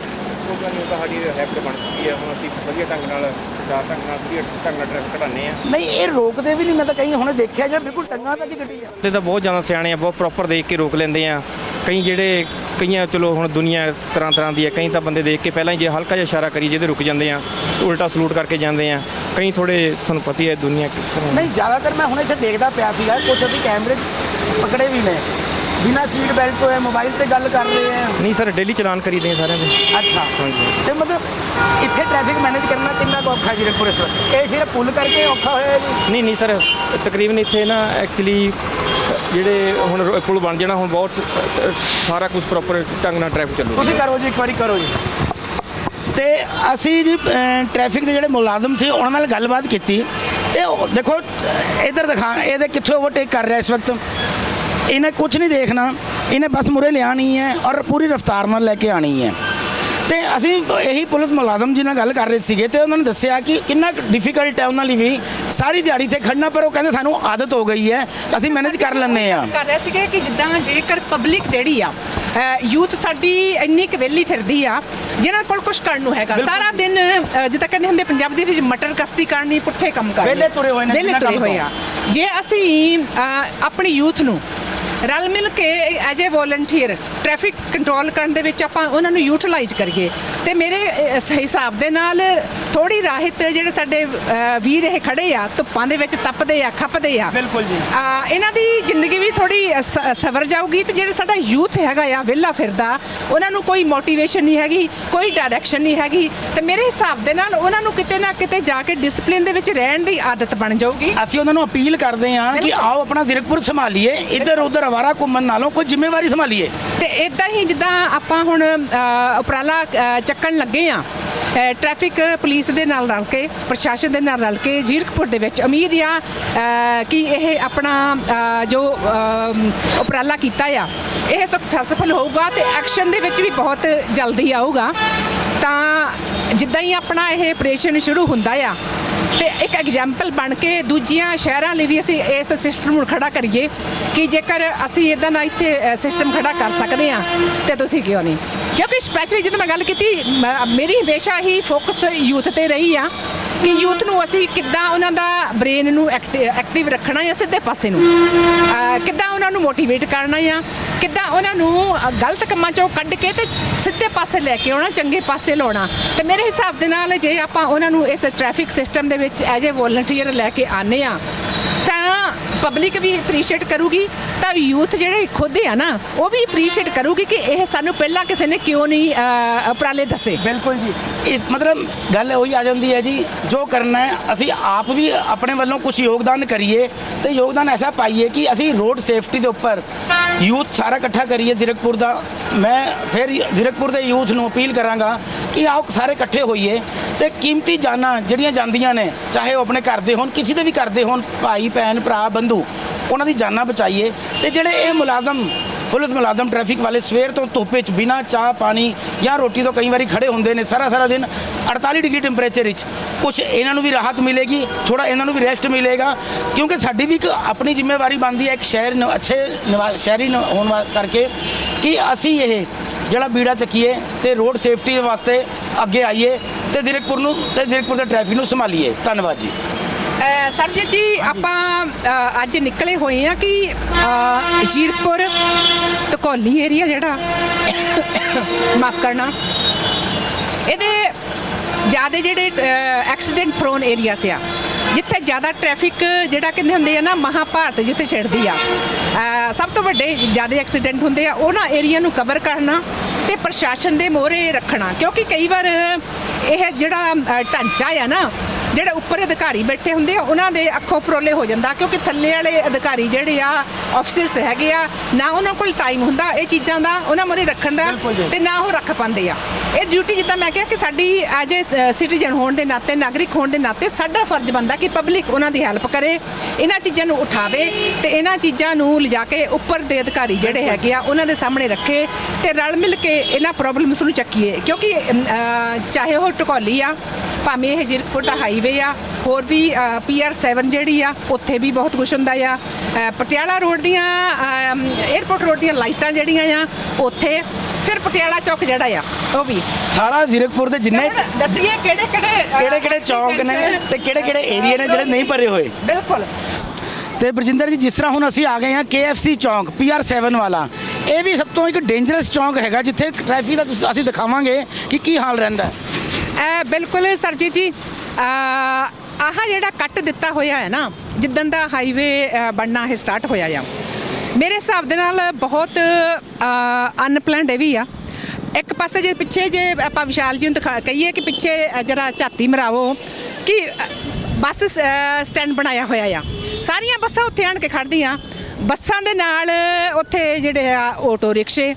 S3: ਲੋਕਾਂ ਨੂੰ ਤਾਂ ਸਾਡੀ ਹੈਬਿਟ ਬਣ ਚੁੱਕੀ ਹੈ। ਹੁਣ ਅਸੀਂ ਵਧੀਆ ਢੰਗ ਨਾਲ ਚਾਰ ਢੰਗ ਨਾਲ ਵਧੀਆ ਢੰਗ ਨਾਲ ਟ੍ਰੈਫਿਕ ਘਟਾਉਂਦੇ ਆ
S1: ਨਹੀਂ ਇਹ ਰੋਕਦੇ ਵੀ ਨਹੀਂ। ਮੈਂ ਤਾਂ ਕਈ ਹੁਣ ਦੇਖਿਆ ਜਿਹੜਾ ਬਿਲਕੁਲ ਟੰਗਾਂ ਤੱਕ ਹੀ ਗੱਡੀ ਆ।
S3: ਤੇ ਤਾਂ ਬਹੁਤ ਜ਼ਿਆਦਾ ਸਿਆਣੇ ਆ ਬਹੁਤ ਪ੍ਰੋਪਰ ਦੇਖ ਕੇ ਰੋਕ ਲੈਂਦੇ ਆ। ਕਈ ਜਿਹੜੇ ਕਈਆਂ ਚਲੋ ਹੁਣ ਦੁਨੀਆ ਤਰ੍ਹਾਂ ਤਰ੍ਹਾਂ ਦੀ ਹੈ ਕਈ ਤਾਂ ਬੰਦੇ ਦੇਖ ਕੇ ਪਹਿਲਾਂ ਹੀ ਜੇ ਹਲਕਾ ਜਿਹਾ ਇਸ਼ਾਰਾ ਕਰੀ ਜਿਹਦੇ ਰੁਕ ਜਾਂਦੇ ਆ ਉਲਟਾ ਸਲੂਟ ਕਰਕੇ ਜਾਂਦੇ ਆ। ਕਈ ਥੋੜੇ ਤੁਹਾਨੂੰ ਪਤਾ ਹੀ ਹੈ ਦੁਨੀਆ ਤਰ੍ਹਾਂ
S1: ਨਹੀਂ ਜ਼ਿਆਦਾਤਰ ਮੈਂ ਹੁਣ ਇੱਥੇ ਦੇਖਦਾ ਪਿਆ ਸੀਗਾ ਕੁਝ ਅਸੀਂ ਕੈਮਰੇ 'ਚ ਪਕੜੇ ਵੀ ਨੇ। ਬਿਨਾਂ ਸੀਟ ਬੈਲਟ ਤੋਂ ਹੈ ਮੋਬਾਈਲ ਤੇ ਗੱਲ ਕਰ ਰਹੇ ਆ।
S3: ਨਹੀਂ ਸਰ ਡੇਲੀ ਚਲਾਨ ਕਰੀਦੇ ਆ ਸਾਰਿਆਂ ਦੇ।
S1: ਅੱਛਾ।
S3: ਹਾਂਜੀ।
S1: ਤੇ ਮਤਲਬ ਇੱਥੇ ਟ੍ਰੈਫਿਕ ਮੈਨੇਜ ਕਰਨਾ ਕਿੰਨਾ ਕੁ ਔਖਾ ਜੀ ਰਪੁਰ ਇਸ ਵਕਤ? ਇਹ ਸਿਰਫ ਪੁੱਲ ਕਰਕੇ ਔਖਾ ਹੋਇਆ ਜੀ?
S3: ਨਹੀਂ ਨਹੀਂ ਸਰ ਤਕਰੀਬਨ ਇੱਥੇ ਨਾ ਐਕਚੁਅਲੀ ਜਿਹੜੇ ਹੁਣ ਰੋ- ਪੁਲ ਬਣ ਜਾਣਾ ਹੁਣ ਬਹੁਤ ਅ, ਸਾਰਾ ਕੁਝ ਪ੍ਰੋਪਰ ਢੰਗ ਨਾਲ ਟ੍ਰੈਫਿਕ ਚੱਲੂਗਾ
S1: ਤੁਸੀਂ ਕਰੋ ਜੀ ਇੱਕ ਵਾਰੀ ਕਰੋ ਜੀ। ਤੇ ਅਸੀਂ ਜੀ ਟ੍ਰੈਫਿਕ ਦੇ ਜਿਹੜੇ ਮੁਲਾਜ਼ਮ ਸੀ ਉਹਨਾਂ ਨਾਲ ਗੱਲਬਾਤ ਕੀਤੀ। ਤੇ ਉਹ ਦੇਖੋ ਇਧਰ ਦਿਖਾ ਇਹਦੇ ਕਿੱਥੇ ਓਵਰਟੇਕ ਕਰ ਰਿਹਾ ਇਸ ਵਕਤ? ਇਹਨੇ ਕੁਝ ਨਹੀਂ ਦੇਖਣਾ। ਇਹਨੇ ਬਸ ਮੁਰੇ ਲਿਆਣੀ ਹੈ ਔਰ ਪੂਰੀ ਰਫ਼ਤਾਰ ਨਾਲ ਲੈ ਕੇ ਆਣੀ ਹੈ। ਤੇ ਅਸੀਂ ਇਹੀ ਪੁਲਿਸ ਮੁਲਾਜ਼ਮ ਜੀ ਨਾਲ ਗੱਲ ਕਰ ਰਹੇ ਸੀਗੇ ਤੇ ਉਹਨਾਂ ਨੇ ਦੱਸਿਆ ਕਿ ਕਿੰਨਾ ਡਿਫਿਕਲਟ ਹੈ ਉਹਨਾਂ ਲਈ ਵੀ ਸਾਰੀ ਦਿਹਾੜੀ ਤੇ ਖੜਨਾ ਪਰ ਉਹ ਕਹਿੰਦੇ ਸਾਨੂੰ ਆਦਤ ਹੋ ਗਈ ਹੈ ਅਸੀਂ ਮੈਨੇਜ ਕਰ ਲੈਂਦੇ ਆ
S2: ਕਰ ਰਹੇ ਸੀਗੇ ਕਿ ਜਿੱਦਾਂ ਜੇਕਰ ਪਬਲਿਕ ਜਿਹੜੀ ਆ ਯੂਥ ਸਾਡੀ ਇੰਨੀ ਕੁ ਵਿਹਲੀ ਫਿਰਦੀ ਆ ਜਿਹਨਾਂ ਕੋਲ ਕੁਝ ਕਰਨ ਨੂੰ ਹੈਗਾ। ਸਾਰਾ ਦਿਨ ਜਿੱਦਾਂ ਕਹਿੰਦੇ ਹੁੰਦੇ ਪੰਜਾਬ ਦੇ ਵਿੱਚ ਮਟਰ ਕਸਤੀ ਕਰਨੀ ਪੁੱਠੇ ਕੰਮ ਕਰਨੇ।
S1: ਵਿਹਲੇ ਤੁਰੇ ਹੋਏ ਨੇ, ਬਿਨਾਂ
S2: ਤੁਰੇ ਹੋਏ ਆ। ਜੇ ਅਸੀਂ ਆਪਣੀ ਯੂਥ ਨੂੰ ਰਲ ਮਿਲ ਕੇ as a volunteer traffic control ਕਰਨ ਦੇ ਵਿੱਚ ਆਪਾਂ ਉਹਨਾਂ ਨੂੰ ਯੂਟਿਲਾਈਜ਼ ਕਰੀਏ ਤੇ ਮੇਰੇ ਹਿਸਾਬ ਦੇ ਨਾਲ ਥੋੜੀ ਰਾਹਤ ਜਿਹੜੇ ਸਾਡੇ ਵੀਰ ਇਹ ਖੜੇ ਆ ਧੁੱਪਾਂ ਦੇ ਵਿੱਚ ਤਪਦੇ ਆ ਖੱਪਦੇ ਆ
S1: ਬਿਲਕੁਲ ਜੀ।
S2: ਆ, ਇਹਨਾਂ ਦੀ ਜ਼ਿੰਦਗੀ ਵੀ ਥੋੜੀ ਸਵਰ ਜਾਊਗੀ ਤੇ ਜਿਹੜਾ ਸਾਡਾ ਯੂਥ ਹੈਗਾ ਆ ਵਿਹਲਾ ਫਿਰਦਾ ਉਹਨਾਂ ਨੂੰ ਕੋਈ ਮੋਟੀਵੇਸ਼ਨ ਨਹੀਂ ਹੈਗੀ ਕੋਈ ਡਾਇਰੈਕਸ਼ਨ ਨਹੀਂ ਹੈਗੀ ਤੇ ਮੇਰੇ ਹਿਸਾਬ ਦੇ ਨਾਲ ਉਹਨਾਂ ਨੂੰ ਕਿਤੇ ਨਾ ਕਿਤੇ ਜਾ ਕੇ ਡਿਸਪਲਿਨ ਦੇ ਵਿੱਚ ਰਹਿਣ ਦੀ ਆਦਤ ਬਣ ਜਾਊਗੀ
S1: ਅਸੀਂ ਉਹਨਾਂ ਨੂੰ ਅਪੀਲ ਕਰਦੇ ਹਾਂ ਕਿ। ਆਓ ਆਪਣਾ ਜ਼ੀਰਕਪੁਰ ਸੰਭਾਲੀਏ ਇੱਧਰ ਉੱਧਰ ਅਵਾਰਾ ਘੁੰਮਣ ਨਾਲੋਂ ਕੋਈ ਜ਼ਿੰਮੇਵਾਰੀ ਸੰਭਾਲੀਏ।
S2: ਤੇ ਇਦਾਂ ਹੀ ਜਿੱਦਾਂ ਆਪਾਂ ਹੁਣ ਉਪਰਾਲਾ ਚੱਕਣ ਲੱਗੇ ਆ ਟ੍ਰੈਫਿਕ ਪੁਲਿਸ ਦੇ ਨਾਲ ਰਲ ਕੇ, ਪ੍ਰਸ਼ਾਸਨ ਦੇ ਨਾਲ ਰਲ ਕੇ ਜੀਰਕਪੁਰ ਦੇ ਵਿੱਚ ਉਮੀਦ ਆ ਕਿ ਇਹ ਆਪਣਾ ਜੋ ਉਪਰਾਲਾ ਕੀਤਾ ਆ, ਇਹ ਸਕਸੈਸਫੁਲ ਹੋਊਗਾ ਤੇ ਐਕਸ਼ਨ ਦੇ ਵਿੱਚ ਵੀ ਬਹੁਤ ਜਲਦੀ ਆਊਗਾ। ਤਾਂ ਜਿੱਦਾਂ ਹੀ ਆਪਣਾ ਇਹ ਆਪਰੇਸ਼ਨ ਸ਼ੁਰੂ ਹੁੰਦਾ ਆ ਤੇ ਇੱਕ ਐਗਜ਼ਾਮਪਲ ਬਣ ਕੇ ਦੂਜੀਆਂ ਸ਼ਹਿਰਾਂ ਲਈ ਵੀ ਅਸੀਂ ਇਸ ਸਿਸਟਮ ਨੂੰ ਖੜਾ ਕਰੀਏ ਕਿ ਜੇਕਰ ਅਸੀਂ ਇਦਾਂ ਦਾ ਇੱਥੇ ਸਿਸਟਮ ਖੜਾ ਕਰ ਸਕਦੇ ਹਾਂ ਤੇ ਤੁਸੀਂ ਕਿਉਂ ਨਹੀਂ? ਕਿਉਂਕਿ ਸਪੈਸ਼ਲੀ ਜਦੋਂ ਮੈਂ ਗੱਲ ਕੀਤੀ ਮੇਰੀ ਹਮੇਸ਼ਾ ਹੀ ਫੋਕਸ ਯੂਥ ਤੇ ਰਹੀ ਆ ਕਿ ਯੂਥ ਨੂੰ ਅਸੀਂ ਕਿੱਦਾਂ ਉਹਨਾਂ ਦਾ ਬ੍ਰੇਨ ਨੂੰ ਐਕਟਿਵ ਰੱਖਣਾ ਹੈ ਸਿੱਧੇ ਪਾਸੇ ਨੂੰ ਕਿੱਦਾਂ ਉਹਨਾਂ ਨੂੰ ਮੋਟੀਵੇਟ ਕਰਨਾ ਆ ਕਿੱਦਾਂ ਉਹਨਾਂ ਨੂੰ ਗਲਤ ਕੰਮਾਂ ਚੋਂ ਕੱਢ ਕੇ ਤੇ ਸਿੱਧੇ ਪਾਸੇ ਲੈ ਕੇ ਆਉਣਾ ਚੰਗੇ ਪਾਸੇ ਲਾਉਣਾ। ਤੇ ਮੇਰੇ ਹਿਸਾਬ ਦੇ ਨਾਲ ਜੇ ਆਪਾਂ ਉਹਨਾਂ ਨੂੰ ਇਸ ਟ੍ਰੈਫਿਕ ਸਿਸਟਮ ਦੇ ਵਿੱਚ ਐਜ਼ ਅ ਵੋਲੰਟੀਅਰ ਲੈ ਕੇ ਆਨੇ ਆ, ਤਾਂ ਪਬਲਿਕ ਵੀ ਅਪਰੀਸ਼ੀਏਟ ਕਰੂਗੀ, ਤਾਂ ਯੂਥ ਜਿਹੜੇ ਖੁਦ ਆ ਨਾ, ਉਹ ਵੀ ਅਪਰੀਸ਼ੀਏਟ ਕਰੂਗੀ ਕਿ ਇਹ ਸਾਨੂੰ ਪਹਿਲਾਂ ਕਿਸੇ ਨੇ ਕਿਉਂ ਨਹੀਂ ਉਪਰਾਲੇ ਦੱਸੇ।
S1: ਬਿਲਕੁਲ ਜੀ। ਇਸ ਮਤਲਬ ਗੱਲ ਉਹੀ ਆ ਜਾਂਦੀ ਹੈ ਜੀ, ਜੋ ਕਰਨਾ ਹੈ, ਅਸੀਂ ਆਪ ਵੀ ਆਪਣੇ ਵੱਲੋਂ ਕੁਝ ਯੋਗਦਾਨ ਕਰੀਏ ਤੇ ਯੋਗਦਾਨ ਐਸਾ ਪਾਈਏ ਕਿ ਅਸੀਂ ਰੋਡ ਸੇਫਟੀ ਦੇ ਉੱਪਰ ਯੂਥ ਸਾਰਾ ਇਕੱਠਾ ਕਰੀਏ ਜ਼ੀਰਕਪੁਰ ਦਾ। ਮੈਂ ਫਿਰ ਜ਼ੀਰਕਪੁਰ ਦੇ ਯੂਥ ਨੂੰ ਅਪੀਲ ਕਰਾਂਗਾ ਕਿ ਆਓ ਸਾਰੇ ਇਕੱਠੇ ਹੋਈਏ ਤੇ ਕੀਮਤੀ ਜਾਨਾਂ ਜਿਹੜੀਆਂ ਜਾਂਦੀਆਂ ਨੇ, ਚਾਹੇ ਉਹ ਆਪਣੇ ਘਰ ਦੇ ਹੋਣ, ਕਿਸੇ ਦੇ ਵੀ ਘਰ ਦੇ ਹੋਣ, ਭਾਈ, ਭੈਣ, ਭਰਾ, ਬੰਧੂ, ਉਹਨਾਂ ਦੀ ਜਾਨਾਂ ਬਚਾਈਏ ਤੇ ਜਿਹੜੇ ਇਹ ਮੁਲਾਜ਼ਮ ਪੁਲਿਸ ਮੁਲਾਜ਼ਮ ਟ੍ਰੈਫਿਕ ਵਾਲੇ ਸਵੇਰ ਤੋਂ ਧੁੱਪ ਵਿੱਚ ਬਿਨਾਂ ਚਾਹ, ਪਾਣੀ ਜਾਂ ਰੋਟੀ ਤੋਂ ਕਈ ਵਾਰੀ ਖੜੇ ਹੁੰਦੇ ਨੇ। ਸਾਰਾ ਸਾਰਾ ਦਿਨ 48 ਡਿਗਰੀ ਟੈਂਪਰੇਚਰ ਵਿੱਚ ਕੁਝ ਇਹਨਾਂ ਨੂੰ ਵੀ ਰਾਹਤ ਮਿਲੇਗੀ ਥੋੜਾ ਇਹਨਾਂ ਨੂੰ ਵੀ ਰੈਸਟ ਮਿਲੇਗਾ, ਕਿਉਂਕਿ ਸਾਡੀ ਵੀ ਇੱਕ ਆਪਣੀ ਜ਼ਿੰਮੇਵਾਰੀ ਬਣਦੀ ਹੈ ਇੱਕ ਸ਼ਹਿਰ ਨੂੰ, ਅੱਛੇ ਨਿਵਾ- ਸ਼ਹਿਰੀ ਨੂੰ, ਹੋਣ ਵਾ- ਕਰਕੇ ਕਿ ਅਸੀਂ ਇਹ ਜਿਹੜਾ ਬੀੜਾ ਚੱਕੀਏ ਤੇ ਰੋਡ ਸੇਫਟੀ ਵਾਸਤੇ ਅੱਗੇ ਆਈਏ ਤੇ ਜ਼ੀਰਕਪੁਰ ਨੂੰ, ਤੇ ਜ਼ੀਰਕਪੁਰ ਦੇ ਟ੍ਰੈਫਿਕ ਨੂੰ ਸੰਭਾਲੀਏ। ਧੰਨਵਾਦ ਜੀ।
S2: ਅ, ਜੀ ਆਪਾਂ ਅੱਜ ਨਿਕਲੇ ਹੋਏ ਆ ਕਿ ਅ, ਤਕੌਲੀ ਏਰੀਆ ਜਿਹੜਾ ਮਾਫ ਕਰਨਾ ਇਹਦੇ ਜ਼ਿਆਦਾ ਜਿਹੜੇ ਐਕਸੀਡੈਂਟ ਪ੍ਰੋਨ ਏਰੀਆਸ ਆ। ਜਿੱਥੇ ਜ਼ਿਆਦਾ ਟ੍ਰੈਫਿਕ ਜਿਹੜਾ ਕਹਿੰਦੇ ਹੁੰਦੇ ਆ ਨਾ ਮਹਾਭਾਰਤ ਜਿੱਥੇ ਛਿੜਦੀ ਆ। ਸਭ ਤੋਂ ਵੱਡੇ ਜ਼ਿਆਦਾ ਐਕਸੀਡੈਂਟ ਹੁੰਦੇ ਆ ਉਹਨਾਂ ਏਰੀਆ ਨੂੰ ਕਵਰ ਕਰਨਾ ਤੇ ਪ੍ਰਸ਼ਾਸਨ ਦੇ ਮੋਹਰੇ ਰੱਖਣਾ। ਕਿਉਂਕਿ ਕਈ ਵਾਰ ਇਹ ਜਿਹੜਾ ਢਾਂਚਾ ਆ ਨਾ ਜਿਹੜੇ ਉੱਪਰ ਅਧਿਕਾਰੀ ਬੈਠੇ ਹੁੰਦੇ ਆ ਉਹਨਾਂ ਦੇ ਅੱਖੋਂ ਪਰੋਲੇ ਹੋ ਜਾਂਦਾ ਕਿਉਂਕਿ ਥੱਲੇ ਵਾਲੇ ਅਧਿਕਾਰੀ ਜਿਹੜੇ ਆ ਆਫਿਸਰਸ ਹੈਗੇ ਆ ਨਾ ਉਹਨਾਂ ਕੋਲ ਟਾਈਮ ਹੁੰਦਾ ਇਹ ਚੀਜ਼ਾਂ ਦਾ ਉਹਨਾਂ ਮੋਹਰੇ ਰੱਖਣ ਦਾ। ਤੇ ਨਾ ਉਹ ਰੱਖ ਪਾਉਂਦੇ ਆ। ਇਹ ਡਿਊਟੀ ਜਿੱਦਾਂ ਮੈਂ ਕਿਹਾ ਕਿ ਸਾਡੀ ਐਜ ਏ ਸਿਟੀਜ਼ਨ ਹੋਣ ਦੇ ਨਾਤੇ ਨਾਗਰਿਕ ਹੋਣ ਦੇ ਨਾਤੇ ਸਾਡਾ ਫਰਜ਼ ਬਣਦਾ ਕਿ ਪਬਲਿਕ ਉਹਨਾਂ ਦੀ ਹੈਲਪ ਕਰੇ ਇਹਨਾਂ ਚੀਜ਼ਾਂ ਨੂੰ ਉਠਾਵੇ ਤੇ ਇਹਨਾਂ ਚੀਜ਼ਾਂ ਨੂੰ ਲਿਜਾ ਕੇ ਉੱਪਰ ਦੇ ਅਧਿਕਾਰੀ ਜਿਹੜੇ ਹੈਗੇ ਆ ਉਹਨਾਂ ਦੇ ਸਾਹਮਣੇ ਰੱਖੇ ਤੇ ਰਲ ਮਿਲ ਕੇ ਇਹਨਾਂ ਪ੍ਰੋਬਲਮਸ ਨੂੰ ਚੱਕੀਏ। ਕਿਉਂਕਿ ਚਾਹੇ ਉਹ ਟਕੌਲੀ ਆ ਭਾਵੇਂ ਇਹ ਜ਼ੀਰਕਪੁਰ ਦਾ ਹਾਈਵੇ ਆ ਹੋਰ ਵੀ ਪੀਆਰ 7 ਜਿਹੜੀ ਆ ਉੱਥੇ ਵੀ ਬਹੁਤ ਕੁਝ ਹੁੰਦਾ ਆ। ਪਟਿਆਲਾ ਰੋਡ ਦੀਆਂ 에어ਪੋਰਟ ਰੋਡ ਦੀਆਂ ਲਾਈਟਾਂ ਜਿਹੜੀਆਂ ਆ ਉੱਥੇ ਫਿਰ ਪਟਿਆਲਾ ਚੌਕ ਜਿਹੜਾ ਆ ਉਹ ਵੀ।
S1: ਸਾਰਾ ਜ਼ੀਰਕਪੁਰ ਦੇ ਜਿੰਨੇ
S2: ਦੱਸੀਏ ਕਿਹੜੇ ਕਿਹੜੇ
S1: ਕਿਹੜੇ ਕਿਹੜੇ ਚੌਂਕ ਨੇ ਤੇ ਕਿਹੜੇ ਕਿਹੜੇ ਏਰੀਆ ਨੇ ਜਿਹੜੇ ਨਹੀਂ ਭਰੇ ਹੋਏ?
S2: ਬਿਲਕੁਲ।
S1: ਤੇ ਬਰਜਿੰਦਰ ਜੀ ਜਿਸ ਤਰ੍ਹਾਂ ਹੁਣ ਅਸੀਂ ਆ ਗਏ ਹਾਂ KFC ਚੌਂਕ PR7 ਵਾਲਾ ਇਹ ਵੀ ਸਭ ਤੋਂ ਇੱਕ ਡੇਂਜਰਸ ਚੌਂਕ ਹੈਗਾ ਜਿੱਥੇ ਟ੍ਰੈਫਿਕ ਦਾ ਅਸੀਂ ਦਿਖਾਵਾਂਗੇ ਕਿ ਕੀ ਹਾਲ ਰਹਿੰਦਾ ਹੈ।
S2: ਬਿਲਕੁਲ ਸਰਜੀਤ ਜੀ ਆਹ ਜਿਹੜਾ ਕੱਟ ਦਿੱਤਾ ਹੋਇਆ ਹੈ ਨਾ, ਜਿੱਦਣ ਦਾ ਹਾਈਵੇ ਬਣਨਾ ਹੈ ਸਟਾਰਟ ਹੋਇਆ ਆ। ਮੇਰੇ ਹਿਸਾਬ ਦੇ ਨਾਲ ਬਹੁਤ ਅਨਪਲੈਨਡ ਇਹ ਵੀ ਆ। ਇੱਕ ਪਾਸੇ ਜੇ ਪਿੱਛੇ ਜੇ ਆਪਾਂ ਵਿਸ਼ਾਲ ਜੀ ਨੂੰ ਦਿਖਾ, ਕਹੀਏ ਕਿ ਪਿੱਛੇ ਜਿਹੜਾ ਝਾਤੀ ਮਰਾਵੋ, ਕਿ ਬੱਸ ਸਟੈਂਡ ਬਣਾਇਆ ਹੋਇਆ ਆ। ਸਾਰੀਆਂ ਬੱਸਾਂ ਉੱਥੇ ਆਣ ਕੇ ਖੜਦੀਆਂ ਬੱਸਾਂ ਦੇ ਨਾਲ ਉੱਥੇ ਜਿਹੜੇ ਆ ਆਟੋ ਰਿਕਸ਼ੇ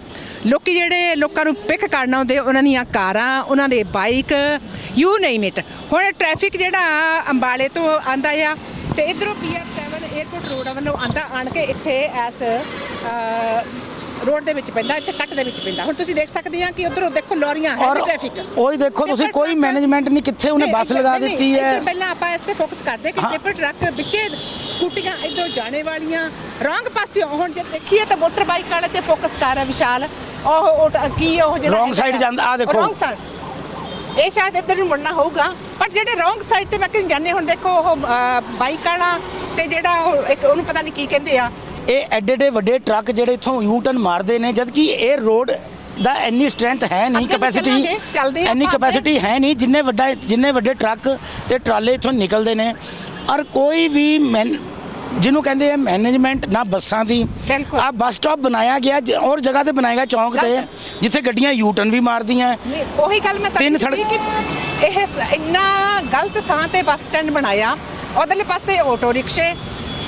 S2: ਲੋਕੀ ਜਿਹੜੇ ਲੋਕਾਂ ਨੂੰ ਪਿਕ ਕਰਨ ਆਉਂਦੇ ਉਹਨਾਂ ਦੀਆਂ ਕਾਰਾਂ ਉਹਨਾਂ ਦੇ ਬਾਈਕ ਯੂ ਨੇਮ ਇਟ ਹੁਣ ਟ੍ਰੈਫਿਕ ਜਿਹੜਾ ਅੰਬਾਲੇ ਤੋਂ ਆਂਦਾ ਆ ਤੇ ਇਧਰੋਂ ਪੀਆਰ 7 에어ਪੋਰਟ ਰੋਡ ਵੱਲੋਂ ਆਂਦਾ ਆਣ ਕੇ ਇੱਥੇ ਐਸ ਰੋਡ ਦੇ ਵਿੱਚ ਪੈਂਦਾ ਇੱਥੇ ਕੱਟ ਦੇ ਵਿੱਚ ਪੈਂਦਾ। ਹੁਣ ਤੁਸੀਂ ਦੇਖ ਸਕਦੇ ਆ ਕਿ ਉਧਰੋਂ ਦੇਖੋ ਲੋਰੀਆਂ ਹੈ
S1: ਔਰ
S2: ਟ੍ਰੈਫਿਕ
S1: ਉਹੀ ਦੇਖੋ ਤੁਸੀਂ ਕੋਈ ਮੈਨੇਜਮੈਂਟ ਨਹੀਂ ਕਿੱਥੇ ਉਹਨੇ ਬੱਸ ਲਗਾ ਦਿੱਤੀ ਹੈ।
S2: ਪਹਿਲਾਂ ਆਪਾਂ ਇਸ ਤੇ ਫੋਕਸ ਕਰਦੇ ਕਿ। ਟਿੱਪਰ ਟਰੱਕ ਵਿੱਚੇ ਸਕੂਟੀਆਂ ਇਧਰੋਂ ਜਾਣੇ ਵਾਲੀਆਂ ਰੋਂਗ ਪਾਸੇ ਹੁਣ ਜੇ ਦੇਖੀਏ ਤਾਂ ਮੋਟਰ ਬਾਈਕ ਵਾਲੇ ਤੇ ਫੋਕਸ ਕਰ ਆ ਵਿਸ਼ਾਲ। ਉਹ ਉਹ ਕੀ ਉਹ ਜਿਹੜਾ
S1: Wrong side ਜਾਂਦਾ, ਆਹ ਦੇਖੋ।
S2: Wrong side। ਇਹ ਸ਼ਾਇਦ ਇੱਧਰ ਨੂੰ ਮੁੜਨਾ ਹੋਊਗਾ ਪਰ ਜਿਹੜੇ ਰੋਂਗ ਸਾਈਡ ਤੇ ਮੈਂ ਕਿਹਾ ਜਾਣੇ ਹੁਣ ਦੇਖੋ ਉਹ ਬਾਈਕ ਵਾਲਾ ਤੇ ਜਿਹੜਾ ਉਹ ਇੱਕ ਉਹਨੂੰ ਪਤਾ ਨਹੀਂ ਕੀ ਕਹਿੰਦੇ ਆ
S1: ਇਹ ਐਡੇ ਐਡੇ ਵੱਡੇ ਟਰੱਕ ਜਿਹੜੇ ਇਥੋਂ ਯੂ ਟਰਨ ਮਾਰਦੇ ਨੇ ਜਦ ਕਿ ਇਹ ਰੋਡ ਦਾ ਇੰਨੀ ਸਟਰੈਂਥ ਹੈ ਨਹੀਂ
S2: ਅੱਗੇ ਵੀ
S1: ਕੈਪੈਸਿਟੀ
S2: ਚੱਲਾਂਗੇ, ਚੱਲਦੇ ਹਾਂ
S1: ਇੰਨੀ ਕੈਪੈਸਿਟੀ ਹੈ ਨਹੀਂ ਜਿੰਨੇ ਵੱਡਾ ਜਿੰਨੇ ਵੱਡੇ ਟਰੱਕ ਤੇ ਟਰਾਲੇ ਇਥੋਂ ਨਿਕਲਦੇ ਨੇ ਔਰ ਕੋਈ ਵੀ ਮੈਨ ਜਿਹਨੂੰ ਕਹਿੰਦੇ ਆ ਮੈਨੇਜਮੈਂਟ ਨਾ ਬੱਸਾਂ ਦੀ।
S2: ਬਿਲਕੁਲ।
S1: ਆ ਬੱਸ ਸਟਾਪ ਬਣਾਇਆ ਗਿਆ ਜ- ਔਰ ਜਗ੍ਹਾ ਤੇ ਬਣਾਇਆ ਗਿਆ ਚੌਂਕ ਤੇ। ਜਿੱਥੇ ਗੱਡੀਆਂ ਯੂ ਟਰਨ ਵੀ ਮਾਰਦੀਆਂ।
S2: ਨਹੀਂ, ਉਹੀ ਗੱਲ ਮੈਂ
S1: ਤਿੰਨ
S2: ਸਮਝਦੀ ਕਿ ਇਹ ਸ- ਇੰਨਾ ਗਲਤ ਥਾਂ ਤੇ ਬੱਸ ਸਟੈਂਡ ਬਣਾਇਆ। ਉਧਰਲੇ ਪਾਸੇ ਆਟੋ ਰਿਕਸ਼ੇ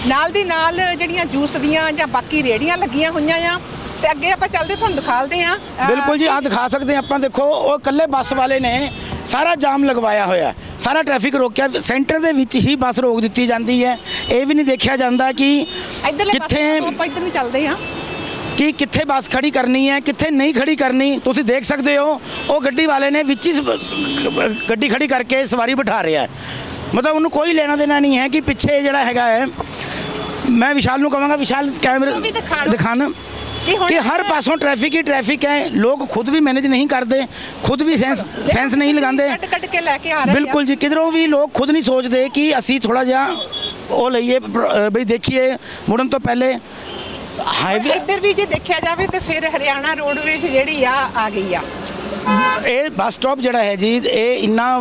S2: ਨਾਲ ਦੀ ਨਾਲ ਜਿਹੜੀਆਂ ਜੂਸ ਦੀਆਂ ਜਾਂ ਬਾਕੀ ਰੇੜੀਆਂ ਲੱਗੀਆਂ ਹੋਈਆਂ ਆ। ਤੇ ਅੱਗੇ ਆਪਾਂ ਚੱਲਦੇ ਤੁਹਾਨੂੰ ਦਿਖਾਲਦੇ ਆ
S1: ਬਿਲਕੁਲ ਜੀ ਆ ਦਿਖਾ ਸਕਦੇ ਹਾਂ ਆਪਾਂ। ਦੇਖੋ ਉਹ ਇਕੱਲੇ ਬੱਸ ਵਾਲੇ ਨੇ। ਸਾਰਾ ਜਾਮ ਲਗਵਾਇਆ ਹੋਇਆ ਸਾਰਾ ਟ੍ਰੈਫਿਕ ਰੋਕਿਆ। ਸੈਂਟਰ ਦੇ ਵਿੱਚ ਹੀ ਬੱਸ ਰੋਕ ਦਿੱਤੀ ਜਾਂਦੀ ਹੈ। ਇਹ ਵੀ ਨਹੀਂ ਦੇਖਿਆ ਜਾਂਦਾ ਕਿ ਕਿੱਥੇ
S2: ਆਪਾਂ ਇੱਧਰ ਨੂੰ ਚੱਲਦੇ ਆ
S1: ਕਿ ਕਿੱਥੇ ਬੱਸ ਖੜੀ ਕਰਨੀ ਹੈ ਕਿੱਥੇ ਨਹੀਂ ਖੜੀ ਕਰਨੀ। ਤੁਸੀਂ ਦੇਖ ਸਕਦੇ ਹੋ ਉਹ ਗੱਡੀ ਵਾਲੇ ਨੇ ਵਿੱਚ ਹੀ ਗੱਡੀ ਖੜੀ ਕਰਕੇ ਸਵਾਰੀ ਬਿਠਾ ਰਿਹਾ ਹੈ। ਮਤਲਬ ਉਹਨੂੰ ਕੋਈ ਲੈਣਾ ਦੇਣਾ ਨਹੀਂ ਹੈ ਕਿ ਪਿੱਛੇ ਜਿਹੜਾ ਹੈਗਾ ਹੈ। ਮੈਂ ਵਿਸ਼ਾਲ ਨੂੰ ਕਹਾਂਗਾ ਵਿਸ਼ਾਲ ਕੈਮਰੇ। ਦਿਖਾਣ।
S2: ਕਿ
S1: ਹਰ ਪਾਸੋਂ ਟ੍ਰੈਫਿਕ ਹੀ ਟ੍ਰੈਫਿਕ ਹੈ ਲੋਕ ਖੁਦ ਵੀ ਮੈਨੇਜ ਨਹੀਂ ਕਰਦੇ ਖੁਦ ਵੀ ਸੈਂਸ ਸੈਂਸ ਨਹੀਂ ਲਗਾਉਂਦੇ।
S2: ਕੱਟ ਕੱਟ ਕੇ ਲੈ ਕੇ ਆ ਰਹੇ
S1: ਬਿਲਕੁਲ ਜੀ ਕਿਧਰੋਂ ਵੀ ਲੋਕ ਖੁਦ ਨਹੀਂ ਸੋਚਦੇ ਕਿ ਅਸੀਂ ਥੋੜਾ ਜਿਹਾ ਉਹ ਲਈਏ ਬਈ ਦੇਖੀਏ ਮੁੜਨ ਤੋਂ ਪਹਿਲੇ ਹਾਈਵੇ
S2: ਇੱਧਰ ਵੀ ਜੇ ਦੇਖਿਆ ਜਾਵੇ ਤੇ ਫਿਰ ਹਰਿਆਣਾ ਰੋਡਵੇਜ਼ ਜਿਹੜੀ ਆ ਆ ਗਈ ਆ।
S1: ਇਹ ਬੱਸ ਸਟਾਪ ਜਿਹੜਾ ਹੈ ਜੀ ਇਹ ਇੰਨਾ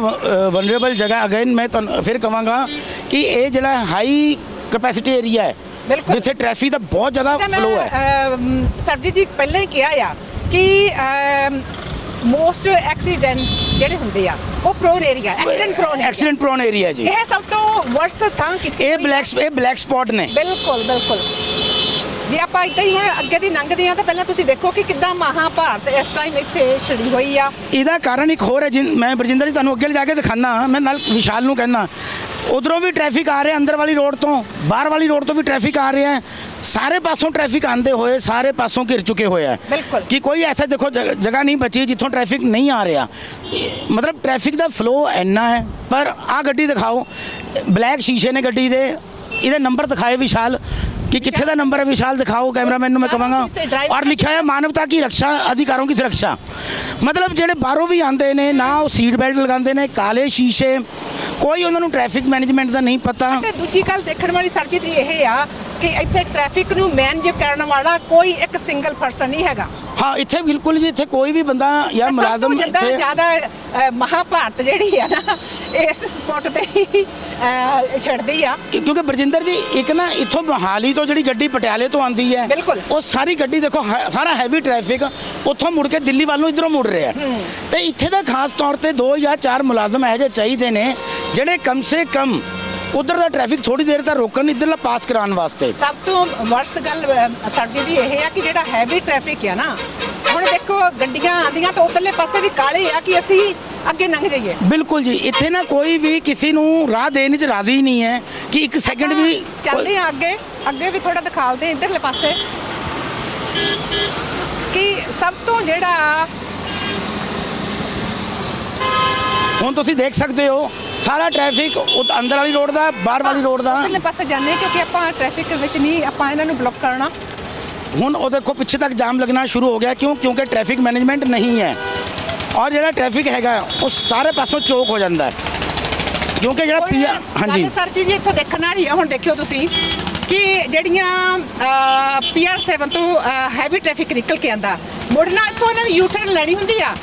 S1: ਵਨਰੇਬਲ ਜਗ੍ਹਾ ਅਗੇਨ ਮੈਂ ਤੁਹਾਨੂੰ ਫਿਰ ਕਹਾਂਗਾ ਕਿ ਇਹ ਜਿਹੜਾ ਹਾਈ ਕੈਪੈਸਿਟੀ ਏਰੀਆ ਹੈ
S2: ਬਿਲਕੁਲ।
S1: ਜਿੱਥੇ ਟ੍ਰੈਫਿਕ ਦਾ ਬਹੁਤ ਜ਼ਿਆਦਾ
S2: ਤਾਂ ਮੈਂ,
S1: ਫਲੋ ਹੈ।
S2: ਅਮ, ਸਰਜੀ ਜੀ ਪਹਿਲਾਂ ਹੀ ਕਿਹਾ ਆ ਕਿ ਮੋਸਟ ਐਕਸੀਡੈਂਟ ਜਿਹੜੇ ਹੁੰਦੇ ਆ ਉਹ prone area accident prone
S1: accident prone area ਜੀ।
S2: ਇਹ ਸਭ ਤੋਂ ਵਰਸਟ ਥਾਂ ਕੀਤੀ
S1: ਇਹ ਬਲੈਕ ਇਹ ਬਲੈਕ ਸਪੌਟ ਨੇ।
S2: ਬਿਲਕੁਲ ਬਿਲਕੁਲ। ਜੇ ਆਪਾਂ ਇੱਦਾਂ ਹੀ ਹੁਣ ਅੱਗੇ ਦੀ ਲੰਘਦੇ ਆ ਤਾਂ ਪਹਿਲਾਂ ਤੁਸੀਂ ਦੇਖੋ ਕਿ ਕਿੱਦਾਂ ਮਹਾਭਾਰਤ ਇਸ ਟਾਈਮ ਇੱਥੇ ਛੜੀ ਹੋਈ ਆ।
S1: ਇਹਦਾ ਕਾਰਨ ਇੱਕ ਹੋਰ ਹੈ ਜਿਨ ਮੈਂ ਬਰਜਿੰਦਰ ਜੀ ਤੁਹਾਨੂੰ ਅੱਗੇ ਲਿਜਾ ਕੇ ਦਿਖਾਣਾ ਮੈਂ ਨਾਲ ਵਿਸ਼ਾਲ ਨੂੰ ਕਹਿੰਦਾ ਉਧਰੋਂ ਵੀ ਟ੍ਰੈਫਿਕ ਆ ਰਿਹਾ ਅੰਦਰ ਵਾਲੀ ਰੋਡ ਤੋਂ। ਬਾਹਰ ਵਾਲੀ ਰੋਡ ਤੋਂ ਵੀ ਟ੍ਰੈਫਿਕ ਆ ਰਿਹਾ ਹੈ। ਸਾਰੇ ਪਾਸੋਂ ਟ੍ਰੈਫਿਕ ਆਂਦੇ ਹੋਏ ਸਾਰੇ ਪਾਸੋਂ ਘਿਰ ਚੁੱਕੇ ਹੋਏ
S2: ਬਿਲਕੁਲ।
S1: ਕਿ ਕੋਈ ਐਸਾ ਦੇਖੋ ਜਗ- ਜਗ੍ਹਾ ਨਹੀਂ ਬਚੀ ਜਿੱਥੋਂ ਟ੍ਰੈਫਿਕ ਨਹੀਂ ਆ ਰਿਹਾ। ਮਤਲਬ ਟ੍ਰੈਫਿਕ ਦਾ ਫਲੋ ਇੰਨਾ ਹੈ। ਪਰ ਆ ਗੱਡੀ ਦਿਖਾਓ। ਬਲੈਕ ਸ਼ੀਸ਼ੇ ਨੇ ਗੱਡੀ ਦੇ। ਇਹਦੇ ਨੰਬਰ ਦਿਖਾਏ ਵਿਸ਼ਾਲ। ਕਿ ਕਿੱਥੇ ਦਾ ਨੰਬਰ ਹੈ ਵਿਸ਼ਾਲ ਦਿਖਾਓ ਕੈਮਰਾਮੈਨ ਨੂੰ ਮੈਂ ਕਹਾਂਗਾ ਔਰ ਲਿਖਿਆ ਹੈ ਮਾਨਵਤਾ ਕੀ ਰੱਖਿਆ ਅਧਿਕਾਰਾਂ ਦੀ ਸੁਰੱਖਿਆ ਮਤਲਬ ਜਿਹੜੇ ਬਾਹਰੋਂ ਵੀ ਆਉਂਦੇ ਨੇ ਨਾ ਉਹ ਸੀਟ ਬੈਲਟ ਲਗਾਉਂਦੇ ਨੇ ਕਾਲੇ ਸ਼ੀਸ਼ੇ ਕੋਈ ਉਹਨਾਂ ਨੂੰ ਟ੍ਰੈਫਿਕ ਮੈਨੇਜਮੈਂਟ ਦਾ ਨਹੀਂ ਪਤਾ
S2: ਦੂਜੀ ਗੱਲ ਦੇਖਣ ਵਾਲੀ ਸਰਜੀਤ ਇਹ ਆ ਕਿ ਇੱਥੇ ਟ੍ਰੈਫਿਕ ਨੂੰ ਮੈਨੇਜ ਕਰਨ ਵਾਲਾ ਕੋਈ ਇੱਕ ਸਿੰਗਲ ਪਰਸਨ ਨਹੀਂ ਹੈਗਾ।
S1: ਹਾਂ ਇੱਥੇ ਬਿਲਕੁਲ ਜੀ ਇੱਥੇ ਕੋਈ ਵੀ ਬੰਦਾ ਜਾਂ ਮੁਲਾਜ਼ਮ ਇੱਥੇ
S2: ਜ਼ਿਆਦਾ ਮਹਾਭਾਰਤ ਜਿਹੜੀ ਆ ਨਾ ਇਸ ਸਪੋਟ ਤੇ ਹੀ ਛੱਡਦੀ ਆ।
S1: ਕਿਉਂਕਿ ਬਰਜਿੰਦਰ ਜੀ ਇੱਕ ਨਾ ਇੱਥੋਂ ਮੋਹਾਲੀ ਤੋਂ ਜਿਹੜੀ ਗੱਡੀ ਪਟਿਆਲੇ ਤੋਂ ਆਂਦੀ ਹੈ। ਉਹ ਸਾਰੀ ਗੱਡੀ ਦੇਖੋ ਸਾਰਾ ਹੈਵੀ ਟ੍ਰੈਫਿਕ ਉੱਥੋਂ ਮੁੜ ਕੇ ਦਿੱਲੀ ਵੱਲ ਨੂੰ ਇਧਰੋਂ ਮੁੜ ਰਿਹਾ ਤੇ ਇੱਥੇ ਦਾ ਖਾਸ ਤੌਰ ਤੇ ਦੋ ਜਾਂ ਚਾਰ ਮੁਲਾਜ਼ਮ ਇਹੋ ਜਿਹੇ ਚਾਹੀਦੇ ਨੇ ਜਿਹੜੇ ਕਮ ਸੇ ਕਮ ਉਧਰ ਦਾ ਟ੍ਰੈਫਿਕ ਥੋੜੀ ਦੇਰ ਤੱਕ ਰੋਕਣ ਇਧਰਲਾ ਪਾਸ ਕਰਾਉਣ ਵਾਸਤੇ।
S2: ਸਭ ਤੋਂ ਵਰਸ ਗੱਲ ਅ, ਸਰਜੀ ਦੀ ਇਹ ਆ ਕਿ ਜਿਹੜਾ ਹੈਵੀ ਟ੍ਰੈਫਿਕ ਆ ਨਾ ਹੁਣ ਦੇਖੋ ਗੱਡੀਆਂ ਆਂਦੀਆਂ ਤਾਂ ਉਧਰਲੇ ਪਾਸੇ ਵੀ ਕਾਲੇ ਆ ਕਿ ਅਸੀਂ ਅੱਗੇ ਲੰਘ ਜਾਈਏ।
S1: ਬਿਲਕੁਲ ਜੀ ਇੱਥੇ ਨਾ ਕੋਈ ਵੀ ਕਿਸੇ ਨੂੰ ਰਾਹ ਦੇਣ 'ਚ ਰਾਜ਼ੀ ਨਹੀਂ ਹੈ ਕਿ ਇੱਕ ਸੈਕਿੰਡ ਵੀ
S2: ਚੱਲਦੇ ਆ ਅੱਗੇ ਅੱਗੇ ਵੀ ਥੋੜਾ ਦਿਖਾਲਦੇ ਇਧਰਲੇ ਪਾਸੇ। ਕਿ ਸਭ ਤੋਂ ਜਿਹੜਾ
S1: ਹੁਣ ਤੁਸੀਂ ਦੇਖ ਸਕਦੇ ਹੋ ਸਾਰਾ ਟ੍ਰੈਫਿਕ ਉਹ ਅੰਦਰ ਵਾਲੀ ਰੋਡ ਦਾ ਬਾਹਰ ਵਾਲੀ ਰੋਡ ਦਾ।
S2: ਉਧਰਲੇ ਪਾਸੇ ਜਾਂਦੇ ਕਿਉਂਕਿ ਆਪਾਂ ਟ੍ਰੈਫਿਕ ਵਿੱਚ ਨਹੀਂ ਆਪਾਂ ਇਹਨਾਂ ਨੂੰ ਬਲੌਕ ਕਰਨਾ।
S1: ਹੁਣ ਉਹ ਦੇਖੋ ਪਿੱਛੇ ਤੱਕ ਜਾਮ ਲੱਗਣਾ ਸ਼ੁਰੂ ਹੋ ਗਿਆ ਕਿਉਂ? ਕਿਉਂਕਿ ਟ੍ਰੈਫਿਕ ਮੈਨੇਜਮੈਂਟ ਨਹੀਂ ਹੈ। ਔਰ ਜਿਹੜਾ ਟ੍ਰੈਫਿਕ ਹੈਗਾ ਉਹ ਸਾਰੇ ਪਾਸੋਂ ਚੌਕ ਹੋ ਜਾਂਦਾ ਹੈ। ਕਿਉਂਕਿ ਜਿਹੜਾ ਪੀ ਹਾਂਜੀ।
S2: ਸਰ ਜੀ ਇੱਥੋਂ ਦੇਖਣ ਵਾਲੀ ਆ ਹੁਣ ਦੇਖਿਓ ਤੁਸੀਂ ਕਿ ਜਿਹੜੀਆਂ PR7 ਤੋਂ ਹੈਵੀ ਟ੍ਰੈਫਿਕ ਨਿਕਲ ਕੇ ਆਂਦਾ ਮੁੜਨਾ ਇੱਥੋਂ ਇਹਨਾਂ ਨੂੰ ਯੂ ਟਰਨ ਲੈਣੀ ਹੁੰਦੀ ਆ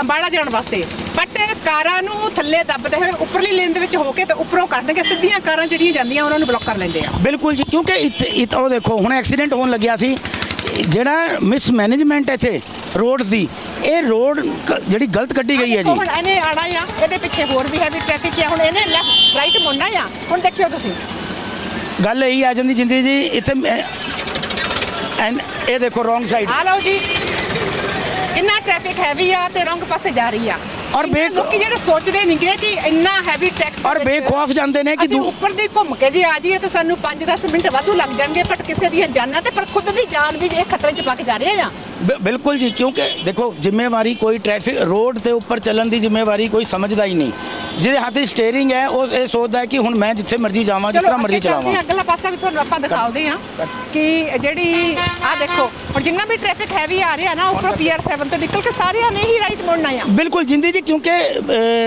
S2: ਅੰਬਾਲਾ ਜਾਣ ਵਾਸਤੇ। ਬਟ ਕਾਰਾਂ ਨੂੰ ਥੱਲੇ ਦੱਬਦੇ ਹੋਏ ਉੱਪਰਲੀ ਲੇਨ ਦੇ ਵਿੱਚ ਹੋ ਕੇ ਤੇ ਉੱਪਰੋਂ ਕੱਢਣਗੇ ਸਿੱਧੀਆਂ ਕਾਰਾਂ ਜਿਹੜੀਆਂ ਜਾਂਦੀਆਂ ਉਹਨਾਂ ਨੂੰ ਬਲੌਕ ਕਰ ਲੈਂਦੇ ਆ।
S1: ਬਿਲਕੁਲ ਜੀ ਕਿਉਂਕਿ ਇੱਥੇ ਉਹ ਦੇਖੋ ਹੁਣ ਐਕਸੀਡੈਂਟ ਹੋਣ ਲੱਗਿਆ ਸੀ। ਜਿਹੜਾ ਮਿਸ ਮੈਨੇਜਮੈਂਟ ਇੱਥੇ ਰੋਡਸ ਦੀ ਇਹ ਰੋਡ ਜਿਹੜੀ ਗਲਤ ਕੱਢੀ ਗਈ ਹੈ ਜੀ।
S2: ਹੁਣ ਇਹਨੇ ਆਣਾ ਆ ਇਹਦੇ ਪਿੱਛੇ ਹੋਰ ਵੀ ਹੈਵੀ ਟ੍ਰੈਫਿਕ ਆ। ਹੁਣ ਇਹਨੇ ਲੈਫਟ ਰਾਈਟ ਮੁੜਨਾ ਆ। ਹੁਣ ਦੇਖਿਓ ਤੁਸੀਂ।
S1: ਗੱਲ ਇਹੀ ਆ ਜਾਂਦੀ ਜਿੰਦੀ ਜੀ ਇੱਥੇ ਐਨ ਇਹ ਦੇਖੋ ਰੋਂਗ ਸਾਈਡ
S2: ਆ ਲਓ ਜੀ। ਕਿੰਨਾ ਟ੍ਰੈਫਿਕ ਹੈਵੀ ਆ ਤੇ ਰੰਗ ਪਾਸੇ ਜਾ ਰਹੀ ਆ।
S1: ਔਰ ਬੇਕ-
S2: ਲੋਕੀ ਜਿਹੜੇ ਸੋਚਦੇ ਨਹੀਂਗੇ ਕਿ ਇੰਨਾ ਹੈਵੀ ਟ੍ਰੈਫਿਕ
S1: ਔਰ ਬੇਖੌਫ ਜਾਂਦੇ ਨੇ ਕਿ
S2: ਅਸੀਂ
S1: ਦੂ-
S2: ਉੱਪਰ ਦੀ ਘੁੰਮ ਕੇ ਜੇ ਆ ਜਾਈਏ ਤਾਂ ਸਾਨੂੰ 5-10 ਮਿੰਟ ਵਾਧੂ ਲੱਗ ਜਾਣਗੇ ਬਟ ਕਿਸੇ ਦੀਆਂ ਜਾਨਾਂ ਤੇ ਪਰ ਖੁਦ ਦੀ ਜਾਨ ਵੀ ਜੇ ਖਤਰੇ 'ਚ ਪਾ ਕੇ ਜਾ ਰਹੇ ਆ
S1: ਬਿ- ਬਿਲਕੁਲ ਜੀ ਕਿਉਂਕਿ ਦੇਖੋ ਜ਼ਿੰਮੇਵਾਰੀ ਕੋਈ ਟ੍ਰੈਫਿਕ ਰੋਡ ਤੇ ਉੱਪਰ ਚੱਲਣ ਦੀ ਜ਼ਿੰਮੇਵਾਰੀ ਕੋਈ ਸਮਝਦਾ ਹੀ ਨਹੀਂ। ਜਿਹਦੇ ਹੱਥ 'ਚ ਸਟੀਅਰਿੰਗ ਹੈ ਉਹ ਇਹ ਸੋਚਦਾ ਹੈ ਕਿ ਹੁਣ ਮੈਂ ਜਿੱਥੇ ਮਰਜ਼ੀ ਜਾਵਾਂ ਜਿਸ ਤਰ੍ਹਾਂ ਮਰਜ਼ੀ ਚਲਾਵਾਂ।
S2: ਅਗਲਾ ਪਾਸਾ ਵੀ ਤੁਹਾਨੂੰ ਆਪਾਂ ਦਿਖਾਉਂਦੇ ਆ ਕਿ ਜਿਹੜੀ ਆ ਦੇਖੋ ਹੁਣ ਜਿੰਨਾ ਵੀ ਟ੍ਰੈਫਿਕ ਹੈਵੀ ਆ ਰਿਹਾ ਨਾ ਉੱਪਰੋਂ PR7 ਤੋਂ ਨਿਕਲ ਕੇ ਸਾਰਿਆਂ ਨੇ ਹੀ ਰਾਈਟ ਮੁੜਨਾ ਆ।
S1: ਬਿਲਕੁਲ ਜਿੰਦੀ ਜੀ ਕਿਉਂਕਿ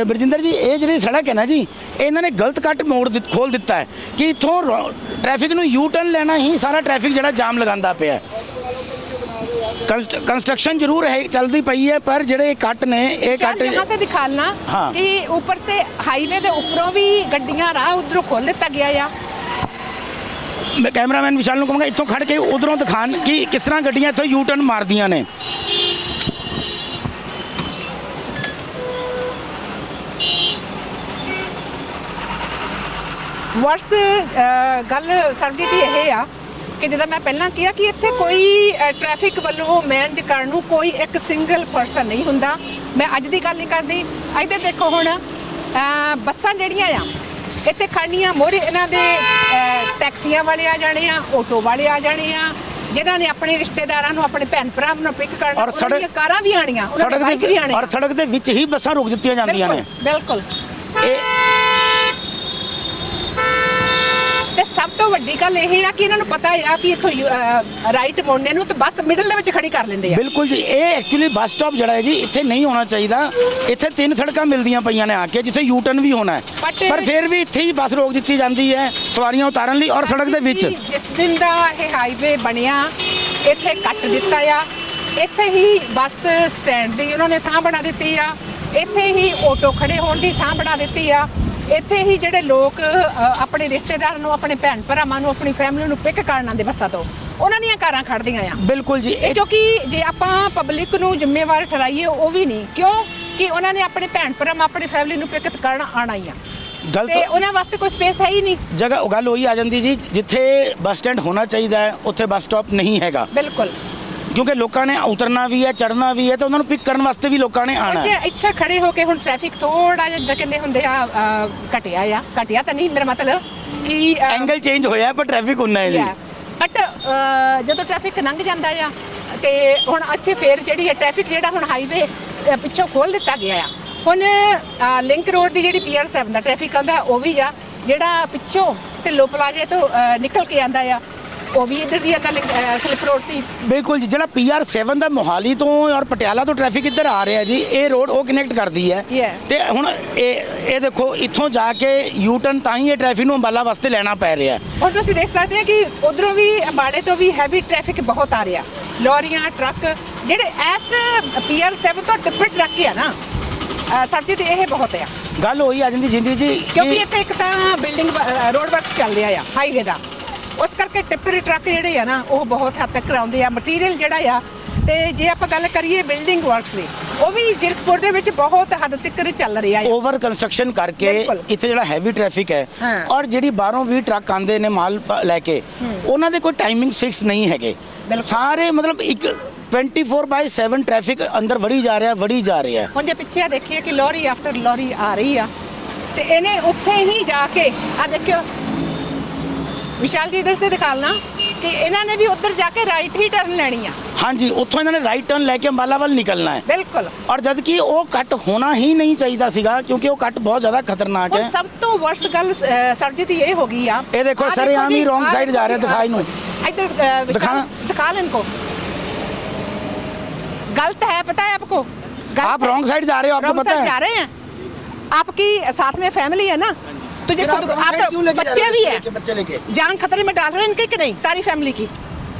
S1: ਬਰਜਿੰਦਰ ਜੀ ਇਹ ਜਿਹੜੀ ਸੜਕ ਹੈ ਨਾ ਜੀ ਇਹਨਾਂ ਨੇ ਗਲਤ ਕੱਟ ਮੋੜ ਖੋਲ ਦਿੱਤਾ ਹੈ ਕਿ ਇਥੋਂ ਟ੍ਰੈਫਿਕ ਨੂੰ ਯੂ ਟਰਨ ਲੈਣਾ ਹੀ ਸਾਰਾ ਟ੍ਰੈਫਿਕ ਜਿਹੜਾ ਜਾਮ ਲਗਾਉਂਦਾ ਪਿਆ ਹੈ। कंस्ट्रक्शन जरूर है चलती पई है पर ਜਿਹੜੇ ਕੱਟ ਨੇ ਇਹ
S2: चार
S1: ਕੱਟ
S2: यहाँ से दिखाना
S1: हाँ।
S2: कि ऊपर से हाईवे ਦੇ ਉੱਪਰੋਂ ਵੀ ਗੱਡੀਆਂ ਰਾਹ ਉਧਰੋਂ ਖੋਲ ਦਿੱਤਾ ਗਿਆ ਆ
S1: ਮੈਂ ਕੈਮਰਾਮੈਨ ਵਿਸ਼ਾਲ ਨੂੰ ਕਹਾਂਗਾ ਇੱਥੋਂ ਖੜ ਕੇ ਉਧਰੋਂ ਦਿਖਾਣ ਕਿ ਕਿਸ ਤਰ੍ਹਾਂ ਗੱਡੀਆਂ ਇੱਥੋਂ ਯੂ ਟਰਨ ਮਾਰਦੀਆਂ ਨੇ
S2: ਵਰਸ ਅ, ਗੱਲ ਸਰਬਜੀਤ ਜੀ ਇਹ ਆ ਕਿ ਜਿੱਦਾਂ ਮੈਂ ਪਹਿਲਾਂ ਕਿਹਾ ਕਿ ਇੱਥੇ ਕੋਈ ਟ੍ਰੈਫਿਕ ਵੱਲੋਂ ਮੈਨੇਜ ਕਰਨ ਨੂੰ ਕੋਈ ਇੱਕ ਸਿੰਗਲ ਪਰਸਨ ਨਹੀਂ ਹੁੰਦਾ। ਮੈਂ ਅੱਜ ਦੀ ਗੱਲ ਨਹੀਂ ਕਰਦੀ। ਇੱਧਰ ਦੇਖੋ ਹੁਣ ਬੱਸਾਂ ਜਿਹੜੀਆਂ ਆ ਇੱਥੇ ਖੜਨੀਆਂ ਮੋਰੇ ਇਹਨਾਂ ਦੇ ਟੈਕਸੀਆਂ ਵਾਲੇ ਆ ਜਾਣੇ ਆ ਆਟੋ ਵਾਲੇ ਆ ਜਾਣੇ ਆ ਜਿਨ੍ਹਾਂ ਨੇ ਆਪਣੇ ਰਿਸ਼ਤੇਦਾਰਾਂ ਨੂੰ ਆਪਣੇ ਭੈਣ ਭਰਾ ਨੂੰ ਪਿਕ ਕਰਨਾ ਉਹਨਾਂ ਦੀਆਂ ਕਾਰਾਂ ਵੀ ਆਣੀਆਂ ਦੇ
S1: ਔਰ ਸੜਕ ਦੇ ਵਿੱਚ ਹੀ ਬੱਸਾਂ ਰੁਕ ਦਿੱਤੀਆਂ ਜਾਂਦੀਆਂ ਨੇ।
S2: ਬਿਲਕੁਲ।
S1: ਇਹ
S2: ਤੇ ਵੱਡੀ ਗੱਲ ਇਹ ਆ ਕਿ ਇਹਨਾਂ ਨੂੰ ਪਤਾ ਆ ਕਿ ਇੱਥੋਂ ਰਾਈਟ ਮੋੜਨੇ ਨੂੰ ਤੇ ਬੱਸ ਮਿਡਲ ਦੇ ਵਿੱਚ ਖੜੀ ਕਰ ਲੈਂਦੇ ਆ।
S1: ਬਿਲਕੁਲ ਜੀ ਇਹ ਐਕਚੁਅਲੀ ਬੱਸ ਸਟਾਪ ਜਿਹੜਾ ਹੈ ਜੀ ਇੱਥੇ ਨਹੀਂ ਹੋਣਾ ਚਾਹੀਦਾ। ਇੱਥੇ ਤਿੰਨ ਸੜਕਾਂ ਮਿਲਦੀਆਂ ਪਈਆਂ ਨੇ ਆ ਕੇ ਜਿੱਥੇ ਯੂ ਟਰਨ ਵੀ ਹੋਣਾ ਹੈ। ਪਰ ਫਿਰ ਵੀ ਇੱਥੇ ਹੀ ਬੱਸ ਰੋਕ ਦਿੱਤੀ ਜਾਂਦੀ ਹੈ ਸਵਾਰੀਆਂ ਉਤਾਰਨ ਲਈ ਔਰ ਸੜਕ ਦੇ ਵਿੱਚ।
S2: ਜਿਸ ਦਿਨ ਦਾ ਇਹ ਹਾਈਵੇ ਬਣਿਆ ਇੱਥੇ ਕੱਟ ਦਿੱਤਾ ਆ। ਇੱਥੇ ਹੀ ਬੱਸ ਸਟੈਂਡ ਦੀ ਉਹਨਾਂ ਨੇ ਥਾਂ ਬਣਾ ਦਿੱਤੀ ਆ। ਇੱਥੇ ਹੀ ਆਟੋ ਖੜੇ ਹੋਣ ਦੀ ਥਾਂ ਬਣਾ ਦਿੱਤੀ ਆ। ਇੱਥੇ ਹੀ ਜਿਹੜੇ ਲੋਕ ਆਪਣੇ ਰਿਸ਼ਤੇਦਾਰਾਂ ਨੂੰ ਆਪਣੇ ਭੈਣ ਭਰਾਵਾਂ ਨੂੰ ਆਪਣੀ ਫੈਮਿਲੀ ਨੂੰ ਪਿਕ ਕਰਨ ਆਉਂਦੇ ਬੱਸਾਂ ਤੋਂ ਉਹਨਾਂ ਦੀਆਂ ਕਾਰਾਂ ਖੜਦੀਆਂ ਆ।
S1: ਬਿਲਕੁਲ ਜੀ
S2: ਕਿਉਂਕਿ ਜੇ ਆਪਾਂ ਪਬਲਿਕ ਨੂੰ ਜ਼ਿੰਮੇਵਾਰ ਠਹਿਰਾਈਏ ਉਹ ਵੀ ਨਹੀਂ ਕਿਉਂ? ਕਿ ਉਹਨਾਂ ਨੇ ਆਪਣੇ ਭੈਣ ਭਰਾ ਆਪਣੀ ਫੈਮਿਲੀ ਨੂੰ ਪਿਕ ਕਰਨ ਆਣਾ ਹੀ ਆ। ਤੇ
S1: ਗਲਤ
S2: ਉਹਨਾਂ ਵਾਸਤੇ ਕੋਈ ਸਪੇਸ ਹੈ ਹੀ ਨਹੀਂ।
S1: ਜਗ੍ਹਾ ਗੱਲ ਉਹੀ ਆ ਜਾਂਦੀ ਜੀ ਜਿੱਥੇ ਬੱਸ ਸਟੈਂਡ ਹੋਣਾ ਚਾਹੀਦਾ ਹੈ ਉੱਥੇ ਬੱਸ ਸਟਾਪ ਨਹੀਂ ਹੈਗਾ।
S2: ਬਿਲਕੁਲ।
S1: ਕਿਉਂਕਿ ਲੋਕਾਂ ਨੇ ਉਤਰਨਾ ਵੀ ਹੈ ਚੜਨਾ ਵੀ ਹੈ ਤੇ ਉਹਨਾਂ ਨੂੰ ਪਿਕ ਕਰਨ ਵਾਸਤੇ ਵੀ ਲੋਕਾਂ ਨੇ ਆਣਾ ਹੈ।
S2: ਇੱਥੇ ਖੜੇ ਹੋ ਕੇ ਹੁਣ ਟ੍ਰੈਫਿਕ ਥੋੜਾ ਜਿਹਾ ਜਿੱਦਾਂ ਕਹਿੰਦੇ ਹੁੰਦੇ ਆ ਅ, ਘਟਿਆ ਆ। ਘਟਿਆ ਤਾਂ ਨਹੀਂ ਮੇਰਾ ਮਤਲਬ ਕਿ ਅ,
S1: ਐਂਗਲ ਚੇਂਜ ਹੋਇਆ ਪਰ ਟ੍ਰੈਫਿਕ ਉਨਾ ਹੈ ਜੀ।
S2: ਬਟ ਜਦੋਂ ਟ੍ਰੈਫਿਕ ਲੰਘ ਜਾਂਦਾ ਆ ਤੇ ਹੁਣ ਇੱਥੇ ਫੇਰ ਜਿਹੜੀ ਹੈ ਟ੍ਰੈਫਿਕ ਜਿਹੜਾ ਹੁਣ ਹਾਈਵੇ ਪਿੱਛੋਂ ਖੋਲ ਦਿੱਤਾ ਗਿਆ ਆ। ਹੁਣ ਲਿੰਕ ਰੋਡ ਦੀ ਜਿਹੜੀ PR7 ਦਾ ਟ੍ਰੈਫਿਕ ਆਉਂਦਾ ਉਹ ਵੀ ਆ ਜਿਹੜਾ ਪਿੱਛੋਂ ਢਿੱਲੋ ਪਲਾਜ਼ੇ ਤੋਂ ਨਿਕਲ ਕੇ ਆਂਦਾ ਆ। ਉਹ ਵੀ ਇੱਧਰ ਦੀ ਆਂਦਾ ਸਲਿਪ ਰੋਡ ਦੀ
S1: ਬਿਲਕੁਲ ਜੀ ਜਿਹੜਾ PR7 ਦਾ ਮੋਹਾਲੀ ਤੋਂ ਔਰ ਪਟਿਆਲਾ ਤੋਂ ਟ੍ਰੈਫਿਕ ਇੱਧਰ ਆ ਰਿਹਾ ਜੀ ਇਹ ਰੋਡ ਉਹ ਕਨੈਕਟ ਕਰਦੀ ਹੈ. ਤੇ ਹੁਣ ਇਹ ਇਹ ਦੇਖੋ ਇੱਥੋਂ ਜਾ ਕੇ ਯੂ ਟਰਨ ਤਾਂ ਹੀ ਇਹ ਟ੍ਰੈਫਿਕ ਨੂੰ ਅੰਬਾਲਾ ਵਾਸਤੇ ਲੈਣਾ ਪੈ ਰਿਹਾ ਹੈ।
S2: ਹੁਣ ਤੁਸੀਂ ਦੇਖ ਸਕਦੇ ਹੋ ਕਿ ਉਧਰੋਂ ਵੀ ਅੰਬਾਲੇ ਤੋਂ ਵੀ ਹੈਵੀ ਟ੍ਰੈਫਿਕ ਬਹੁਤ ਆ ਰਿਹਾ। ਲੋਰੀਆਂ ਟਰੱਕ ਜਿਹੜੇ ਐਸ ਪੀਆਰ 7 ਤੋਂ ਟਿੱਪਰ ਟਰੱਕ ਆ ਨਾ। ਅ, ਸਰ ਜੀ ਤੇ ਇਹ ਬਹੁਤ ਆ।
S1: ਗੱਲ ਹੋਈ ਆ ਜਾਂਦੀ ਜਿੰਦੀ ਜੀ
S2: ਕਿਉਂਕਿ ਇੱਥੇ ਇੱਕ ਤਾਂ ਬਿਲਡਿੰਗ ਰੋਡ ਵਰਕਸ ਚੱਲ ਰਿਹਾ ਆ ਹਾਈਵੇ ਦਾ। ਉਸ ਕਰਕੇ ਟਿੱਪਰ ਟਰੱਕ ਜਿਹੜੇ ਆ ਨਾ ਉਹ ਬਹੁਤ ਹੱਦ ਤੱਕ ਕਰਾਉਂਦੇ ਆ ਮਟੀਰੀਅਲ ਜਿਹੜਾ ਆ ਤੇ ਜੇ ਆਪਾਂ ਗੱਲ ਕਰੀਏ ਬਿਲਡਿੰਗ ਵਰਕਸ ਦੀ ਉਹ ਵੀ ਜ਼ਿਰਕਪੁਰ ਦੇ ਵਿੱਚ ਬਹੁਤ ਹੱਦ ਤੱਕ ਚੱਲ ਰਿਹਾ ਆ
S1: ਓਵਰ ਕੰਸਟਰਕਸ਼ਨ ਕਰਕੇ। ਇੱਥੇ ਜਿਹੜਾ ਹੈਵੀ ਟ੍ਰੈਫਿਕ ਹੈ
S2: ਹਾਂ।
S1: ਔਰ ਜਿਹੜੀ ਬਾਹਰੋਂ ਵੀ ਟਰੱਕ ਆਉਂਦੇ ਨੇ ਮਾਲ ਲੈ ਕੇ ਉਹਨਾਂ ਦੇ ਕੋਈ ਟਾਈਮਿੰਗ ਫਿਕਸ ਨਹੀਂ ਹੈਗੇ। ਸਾਰੇ ਮਤਲਬ ਇੱਕ 24/7 ਟ੍ਰੈਫਿਕ ਅੰਦਰ ਵੜੀ ਜਾ ਰਿਹਾ ਵੜੀ ਜਾ ਰਿਹਾ
S2: ਹੁਣ ਜੇ ਪਿੱਛੇ ਆ ਦੇਖੀਏ ਕਿ ਲੋਰੀ ਆਫਟਰ ਲੋਰੀ ਆ ਰਹੀ ਆ ਤੇ ਇਹਨੇ ਉੱਥੇ ਹੀ ਜਾ ਕੇ ਆ ਦੇਖਿਓ ਵਿਸ਼ਾਲ ਜੀ ਇਧਰ ਸੇ ਦਿਖਾਲਣਾ ਕਿ ਇਹਨਾਂ ਨੇ ਵੀ ਉੱਧਰ ਜਾ ਕੇ ਰਾਈਟ ਹੀ ਟਰਨ ਲੈਣੀ ਆ
S1: ਹਾਂਜੀ ਉੱਥੋਂ ਇਹਨਾਂ ਨੇ ਰਾਈਟ ਟਰਨ ਲੈ ਕੇ ਅੰਬਾਲਾ ਵੱਲ ਨਿਕਲਣਾ ਹੈ
S2: ਬਿਲਕੁਲ
S1: ਔਰ ਜਦ ਕਿ ਉਹ ਕੱਟ ਹੋਣਾ ਹੀ ਨਹੀਂ ਚਾਹੀਦਾ ਸੀਗਾ ਕਿਉਂਕਿ ਉਹ ਕੱਟ ਬਹੁਤ ਜ਼ਿਆਦਾ ਖਤਰਨਾਕ
S2: ਹੁਣ
S1: ਹੈ
S2: ਸਭ ਤੋਂ ਵਰਸਟ ਗੱਲ ਅ, ਸਰ ਜੀ ਦੀ ਇਹ ਹੋ ਗਈ ਆ
S1: ਇਹ ਦੇਖੋ
S2: ਆਹ
S1: ਸਰ, ਆਮ ਹੀ
S2: ਜੀ,
S1: wrong
S2: ਆਹ
S1: side ਜਾ ਰਿਹਾ,
S2: ਦੇਖੋ
S1: ਦਿਖਾ
S2: ਜੀ,
S1: ਇਹਨੂੰ।
S2: ਇੱਧਰ ਅ, विशाल,
S1: दिखा।
S2: दिखा ले इनको गलत है पता है आपको गलत
S1: आप
S2: है।
S1: wrong side जा रहे हो, आपको
S2: Wrong
S1: पता
S2: side
S1: है?
S2: जा रहे हैं आपकी साथ में फैमिली है ना तुझे
S1: आप
S2: खुद आप
S1: लेके
S2: बच्चे भी है।
S1: बच्चे लेके?
S2: जान खतरे में डाल रहे हैं इनके कि नहीं? सारी फैमिली की।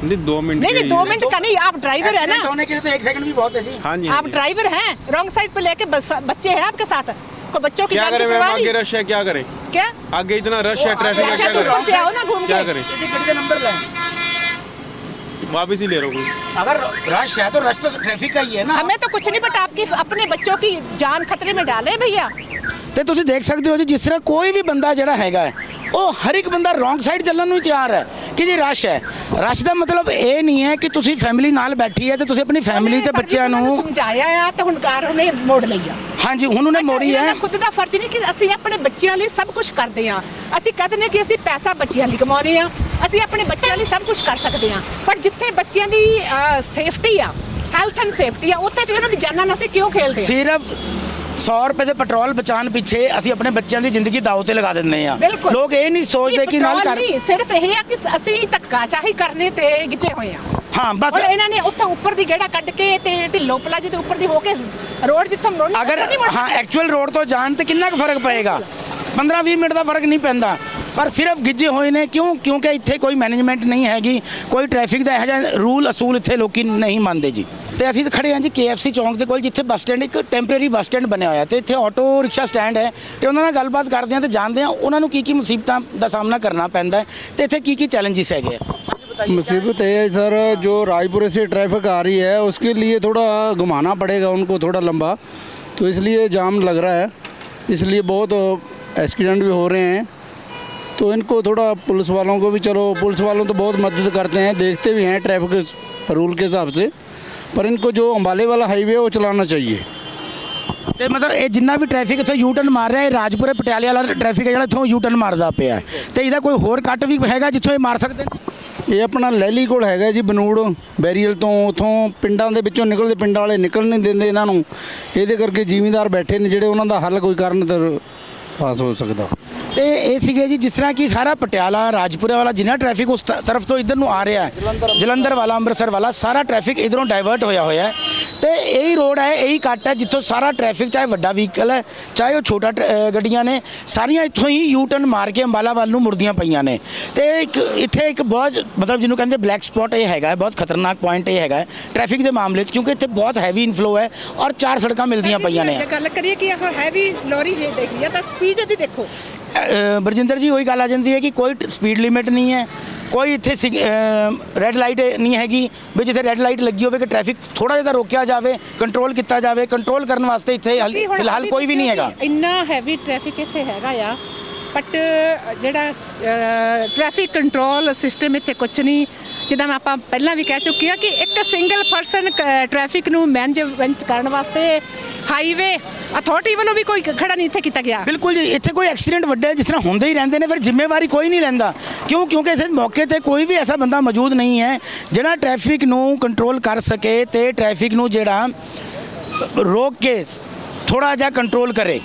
S4: नहीं दो मिनट
S2: नहीं नहीं दो मिनट का नहीं आप ड्राइवर है ना।
S1: होने के लिए तो एक सेकंड भी बहुत है जी।
S4: हाँ जी हाँ
S2: आप ड्राइवर हैं रॉन्ग साइड पे लेके बस- बच्चे हैं आपके साथ। कोई बच्चों की
S4: क्या करें मैम आगे रश है क्या करें?
S2: क्या?
S4: आगे इतना रश है ट्रैफ़िक क्या
S2: तो से
S4: करें?
S2: आओ ना घूम
S4: क्या करें?
S1: का नंबर लें
S4: वापस ही ले रहा हूँ।
S1: अगर रश है तो रश तो ट्रैफ़िक का ही है ना।
S2: हमें तो कुछ नहीं बट आपकी अपने बच्चों की जान खतरे में डाले भैया।
S1: ਤੇ ਤੁਸੀਂ ਦੇਖ ਸਕਦੇ ਹੋ ਜੀ ਜਿਸ ਤਰ੍ਹਾਂ ਕੋਈ ਵੀ ਬੰਦਾ ਜਿਹੜਾ ਹੈਗਾ ਉਹ ਹਰ ਇੱਕ ਬੰਦਾ ਰੋਂਗ ਸਾਈਡ ਚੱਲਣ ਨੂੰ ਤਿਆਰ ਹੈ ਕਿ ਜੀ ਰਸ਼ ਹੈ। ਰਸ਼ ਦਾ ਮਤਲਬ ਇਹ ਨਹੀਂ ਹੈ ਕਿ ਤੁਸੀਂ ਫੈਮਿਲੀ ਨਾਲ ਬੈਠੀ ਹੈ ਤੇ ਤੁਸੀਂ ਆਪਣੀ ਫੈਮਿਲੀ ਤੇ ਬੱਚਿਆਂ ਨੂੰ
S2: ਸਮਝਾਇਆ ਆ ਤੇ ਹੁਣ ਕਾਰ ਉਹਨੇ ਮੋੜ ਲਈ ਆ।
S1: ਹਾਂਜੀ ਹੁਣ ਉਹਨੇ ਮੋੜੀ ਹੈ
S2: ਖੁਦ ਦਾ ਫਰਜ਼ ਨਹੀਂ ਕਿ ਅਸੀਂ ਆਪਣੇ ਬੱਚਿਆਂ ਲਈ ਸਭ ਕੁਝ ਕਰਦੇ ਆ ਅਸੀਂ ਕਹਿੰਦੇ ਨੇ ਕਿ ਅਸੀਂ ਪੈਸਾ ਬੱਚਿਆਂ ਲਈ ਕਮਾਉਂਦੇ ਆ ਅਸੀਂ ਆਪਣੇ ਬੱਚਿਆਂ ਲਈ ਸਭ ਕੁਝ ਕਰ ਸਕਦੇ ਆ ਪਰ ਜਿੱਥੇ ਬੱਚਿਆਂ ਦੀ ਸੇਫਟੀ ਆ ਹੈਲਥ ਐਂਡ ਸੇਫਟੀ ਆ ਉੱਥੇ ਫਿਰ ਉਹਨਾਂ ਦੀ ਜਾਨਾਂ ਨਾਲ ਅਸੀਂ ਕਿਉਂ ਖੇਲਦੇ ਆ
S1: ਸਿਰਫ 100 ਰੁਪਏ ਦੇ ਪੈਟਰੋਲ ਬਚਾਉਣ ਪਿੱਛੇ ਅਸੀਂ ਆਪਣੇ ਬੱਚਿਆਂ ਦੀ ਜ਼ਿੰਦਗੀ ਦਾਅ ਤੇ ਲਗਾ ਦਿੰਦੇ ਆ। ਲੋਕ ਇਹ ਨਹੀਂ ਸੋਚਦੇ ਕਿ ਨਾਲ ਕਰ
S2: ਸਿਰਫ ਇਹ ਆ ਕਿ ਅਸੀਂ ਧੱਕਾਸ਼ਾਹੀ ਕਰਨੇ ਤੇ ਗਿੱਜੇ ਹੋਏ ਆ
S1: ਹਾਂ ਬਸ।
S2: ਔਰ ਇਹਨਾਂ ਨੇ ਉੱਥੋਂ ਉੱਪਰ ਦੀ ਗੇੜਾ ਕੱਢ ਕੇ ਤੇ ਢਿੱਲੋ ਪਲਾਜੇ ਦੇ ਉੱਪਰ ਦੀ ਹੋ ਕੇ ਰੋਡ ਜਿੱਥੋਂ ਮੋੜਨੀ
S1: ਅਗਰ
S2: ਮੁੜ
S1: ਹਾਂ। ਐਕਚੁਅਲ ਰੋਡ ਤੋਂ ਜਾਣ ਤੇ ਕਿੰਨਾ ਕੁ ਫ਼ਰਕ ਪਏਗਾ? 15-20 ਮਿੰਟ ਦਾ ਫ਼ਰਕ ਨਹੀਂ ਪੈਂਦਾ। ਪਰ ਸਿਰਫ ਗਿੱਜੇ ਹੋਏ ਨੇ ਕਿਉਂ? ਕਿਉਂਕਿ ਇੱਥੇ ਕੋਈ ਮੈਨੇਜਮੈਂਟ ਨਹੀਂ ਹੈਗੀ ਕੋਈ ਟ੍ਰੈਫਿਕ ਦਾ ਇਹੋ ਜਿਹਾ ਰੂਲ ਅਸੂਲ ਇੱਥੇ ਲੋਕੀ ਨਹੀਂ ਮੰਨਦੇ ਜੀ। ਤੇ ਅਸੀਂ ਤਾਂ ਖੜੇ ਹਾਂ ਜੀ KFC ਚੌਂਕ ਦੇ ਕੋਲ ਜਿੱਥੇ ਬੱਸ ਸਟੈਂਡ ਇੱਕ ਟੈਂਪਰੇਰੀ ਬੱਸ ਸਟੈਂਡ ਬਣਿਆ ਹੋਇਆ ਤੇ ਇੱਥੇ ਆਟੋ ਰਿਕਸ਼ਾ ਸਟੈਂਡ ਹੈ ਤੇ ਉਹਨਾਂ ਨਾਲ ਗੱਲਬਾਤ ਕਰਦੇ ਹਾਂ ਤੇ ਜਾਣਦੇ ਹਾਂ ਉਹਨਾਂ ਨੂੰ ਕੀ ਕੀ ਮੁਸੀਬਤਾਂ ਦਾ ਸਾਹਮਣਾ ਕਰਨਾ ਪੈਂਦਾ ਹੈ ਤੇ ਇੱਥੇ ਕੀ ਕੀ ਚੈਲੰਜਸ ਹੈਗੇ ਆ
S5: मुसीबत ये है सर जो रायपुर से ट्रैफिक आ रही है उसके लिए थोड़ा घुमाना पड़ेगा उनको थोड़ा लंबा तो इसलिए जाम लग रहा है इसलिए बहुत एक्सीडेंट भी हो रहे हैं तो इनको थोड़ा पुलिस वालों को भी चलो पुलिस वालों तो बहुत मदद करते हैं देखते भी हैं ट्रैफिक रूल के हिसाब से पर इनको जो अम्बाले वाला हाईवे है वो चलाना चाहिए
S1: ਤੇ ਮਤਲਬ ਇਹ ਜਿੰਨਾ ਵੀ ਟ੍ਰੈਫਿਕ ਇੱਥੋਂ ਯੂ ਟਰਨ ਮਾਰ ਰਿਹਾ ਹੈ ਰਾਜਪੁਰੇ ਪਟਿਆਲੇ ਵਾਲਾ ਟ੍ਰੈਫਿਕ ਹੈ ਜਿਹੜਾ ਇੱਥੋਂ ਯੂ ਟਰਨ ਮਾਰਦਾ ਪਿਆ ਹੈ। ਤੇ ਇਹਦਾ ਕੋਈ ਹੋਰ ਕੱਟ ਵੀ ਹੈਗਾ ਜਿੱਥੋਂ ਇਹ ਮਾਰ ਸਕਦੇ ਨੇ
S5: ਇਹ ਆਪਣਾ ਲਹਿਲੀ ਕੋਲ ਹੈਗਾ ਜੀ ਬਨੂੜ ਬੈਰੀਅਲ ਤੋਂ ਉਥੋਂ ਪਿੰਡਾਂ ਦੇ ਵਿੱਚੋਂ ਨਿਕਲਦੇ ਪਿੰਡਾਂ ਵਾਲੇ ਨਿਕਲ ਨਹੀਂ ਦਿੰਦੇ ਇਹਨਾਂ ਨੂੰ ਇਹਦੇ ਕਰਕੇ ਜ਼ਿਮੀਂਦਾਰ ਬੈਠੇ ਨੇ ਜਿਹੜੇ ਉਹਨਾਂ ਦਾ ਹੱਲ ਕੋਈ ਕਰਨ ਤਾਂ ਪਾਸ ਹੋ ਸਕਦਾ
S1: ਤੇ ਇਹ ਸੀਗੇ ਜੀ ਜਿਸ ਤਰ੍ਹਾਂ ਕਿ ਸਾਰਾ ਪਟਿਆਲਾ ਰਾਜਪੁਰਾ ਵਾਲਾ ਜਿੰਨਾ ਟ੍ਰੈਫਿਕ ਉਸ ਤਰਫ ਤੋਂ ਇਧਰ ਨੂੰ ਆ ਰਿਹਾ ਹੈ ਜਲੰਧਰ ਵਾਲਾ। ਅੰਮ੍ਰਿਤਸਰ ਵਾਲਾ ਸਾਰਾ ਟ੍ਰੈਫਿਕ ਇਧਰੋਂ ਡਾਇਵਰਟ ਹੋਇਆ ਹੋਇਆ ਹੈ। ਤੇ ਇਹੀ ਰੋਡ ਹੈ ਇਹੀ ਕੱਟ ਹੈ ਜਿੱਥੋਂ ਸਾਰਾ ਟ੍ਰੈਫਿਕ ਚਾਹੇ ਵੱਡਾ ਵਹੀਕਲ ਹੈ ਚਾਹੇ ਉਹ ਛੋਟਾ ਗੱਡੀਆਂ ਨੇ ਸਾਰੀਆਂ ਇੱਥੋਂ ਹੀ ਯੂ ਟਰਨ ਮਾਰ ਕੇ ਅੰਬਾਲਾ ਵੱਲ ਨੂੰ ਮੁੜਦੀਆਂ ਪਈਆਂ ਨੇ। ਤੇ ਇੱਕ ਇੱਥੇ ਇੱਕ ਬਹੁਤ ਮਤਲਬ ਜਿਹਨੂੰ ਕਹਿੰਦੇ ਬਲੈਕ ਸਪੌਟ ਇਹ ਹੈਗਾ ਹੈ, ਬਹੁਤ ਖਤਰਨਾਕ ਪੁਆਇੰਟ ਇਹ ਹੈਗਾ ਟ੍ਰੈਫਿਕ ਦੇ ਮਾਮਲੇ 'ਚ ਕਿਉਂਕਿ ਇੱਥੇ ਬਹੁਤ ਹੈਵੀ ਇਨਫਲੋ ਹੈ ਔਰ ਚਾਰ ਸੜਕਾਂ ਮਿਲਦੀਆਂ ਪਈਆਂ ਨੇ।
S2: ਗੱਲ ਕਰੀਏ ਕਿ ਇਹ ਹੈਵੀ ਲੋਰੀ ਜੇ ਦੇਖੀ ਆ ਤਾਂ ਸਪੀਡ ਇਹਦੀ ਦੇਖੋ
S1: ਬਰਜਿੰਦਰ ਜੀ ਉਹੀ ਗੱਲ ਆ ਜਾਂਦੀ ਹੈ ਕਿ ਕੋਈ ਸਪੀਡ ਲਿਮਿਟ ਨਹੀਂ ਹੈ। ਕੋਈ ਇੱਥੇ ਰੈੱਡ ਲਾਈਟ ਨਹੀਂ ਹੈਗੀ ਵੀ ਜਿੱਥੇ ਰੈੱਡ ਲਾਈਟ ਲੱਗੀ ਹੋਵੇ ਕਿ ਟ੍ਰੈਫਿਕ ਥੋੜਾ ਜਿਹਾ ਰੋਕਿਆ ਜਾਵੇ ਕੰਟਰੋਲ ਕੀਤਾ ਜਾਵੇ ਕੰਟਰੋਲ ਕਰਨ ਵਾਸਤੇ ਇੱਥੇ ਫਿਲਹਾਲ ਕੋਈ ਵੀ ਨਹੀਂ ਹੈਗਾ।
S2: ਇੰਨਾ ਹੈਵੀ ਟ੍ਰੈਫਿਕ ਇੱਥੇ ਹੈਗਾ ਆ ਬਟ ਜਿਹੜਾ ਟ੍ਰੈਫਿਕ ਕੰਟਰੋਲ ਸਿਸਟਮ ਇੱਥੇ ਕੁਝ ਨਹੀਂ ਜਿੱਦਾਂ ਮੈਂ ਆਪਾਂ ਪਹਿਲਾਂ ਵੀ ਕਹਿ ਚੁੱਕੀ ਆ ਕਿ ਇੱਕ ਸਿੰਗਲ ਪਰਸਨ ਟ੍ਰੈਫਿਕ ਨੂੰ ਮੈਨੇਜਮੈਂਟ ਕਰਨ ਵਾਸਤੇ ਹਾਈਵੇ ਅਥਾਰਟੀ ਵੱਲੋਂ ਵੀ ਕੋਈ ਖੜਾ ਨਹੀਂ ਇੱਥੇ ਕੀਤਾ ਗਿਆ।
S1: ਬਿਲਕੁਲ ਜੀ, ਇੱਥੇ ਕੋਈ ਐਕਸੀਡੈਂਟ ਵੱਡੇ ਜਿਸ ਤਰ੍ਹਾਂ ਹੁੰਦੇ ਹੀ ਰਹਿੰਦੇ ਨੇ, ਫਿਰ ਜ਼ਿੰਮੇਵਾਰੀ ਕੋਈ ਨਹੀਂ ਲੈਂਦਾ। ਕਿਉਂ? ਕਿਉਂਕਿ ਇਸ ਮੌਕੇ ਤੇ ਕੋਈ ਵੀ ਐਸਾ ਬੰਦਾ ਮੌਜੂਦ ਨਹੀਂ ਹੈ ਜਿਹੜਾ ਟ੍ਰੈਫਿਕ ਨੂੰ ਕੰਟਰੋਲ ਕਰ ਸਕੇ ਤੇ ਟ੍ਰੈਫਿਕ ਨੂੰ ਜਿਹੜਾ ਰੋਕ ਕੇ ਥੋੜਾ ਜਿਹਾ ਕੰਟਰੋਲ ਕਰੇ।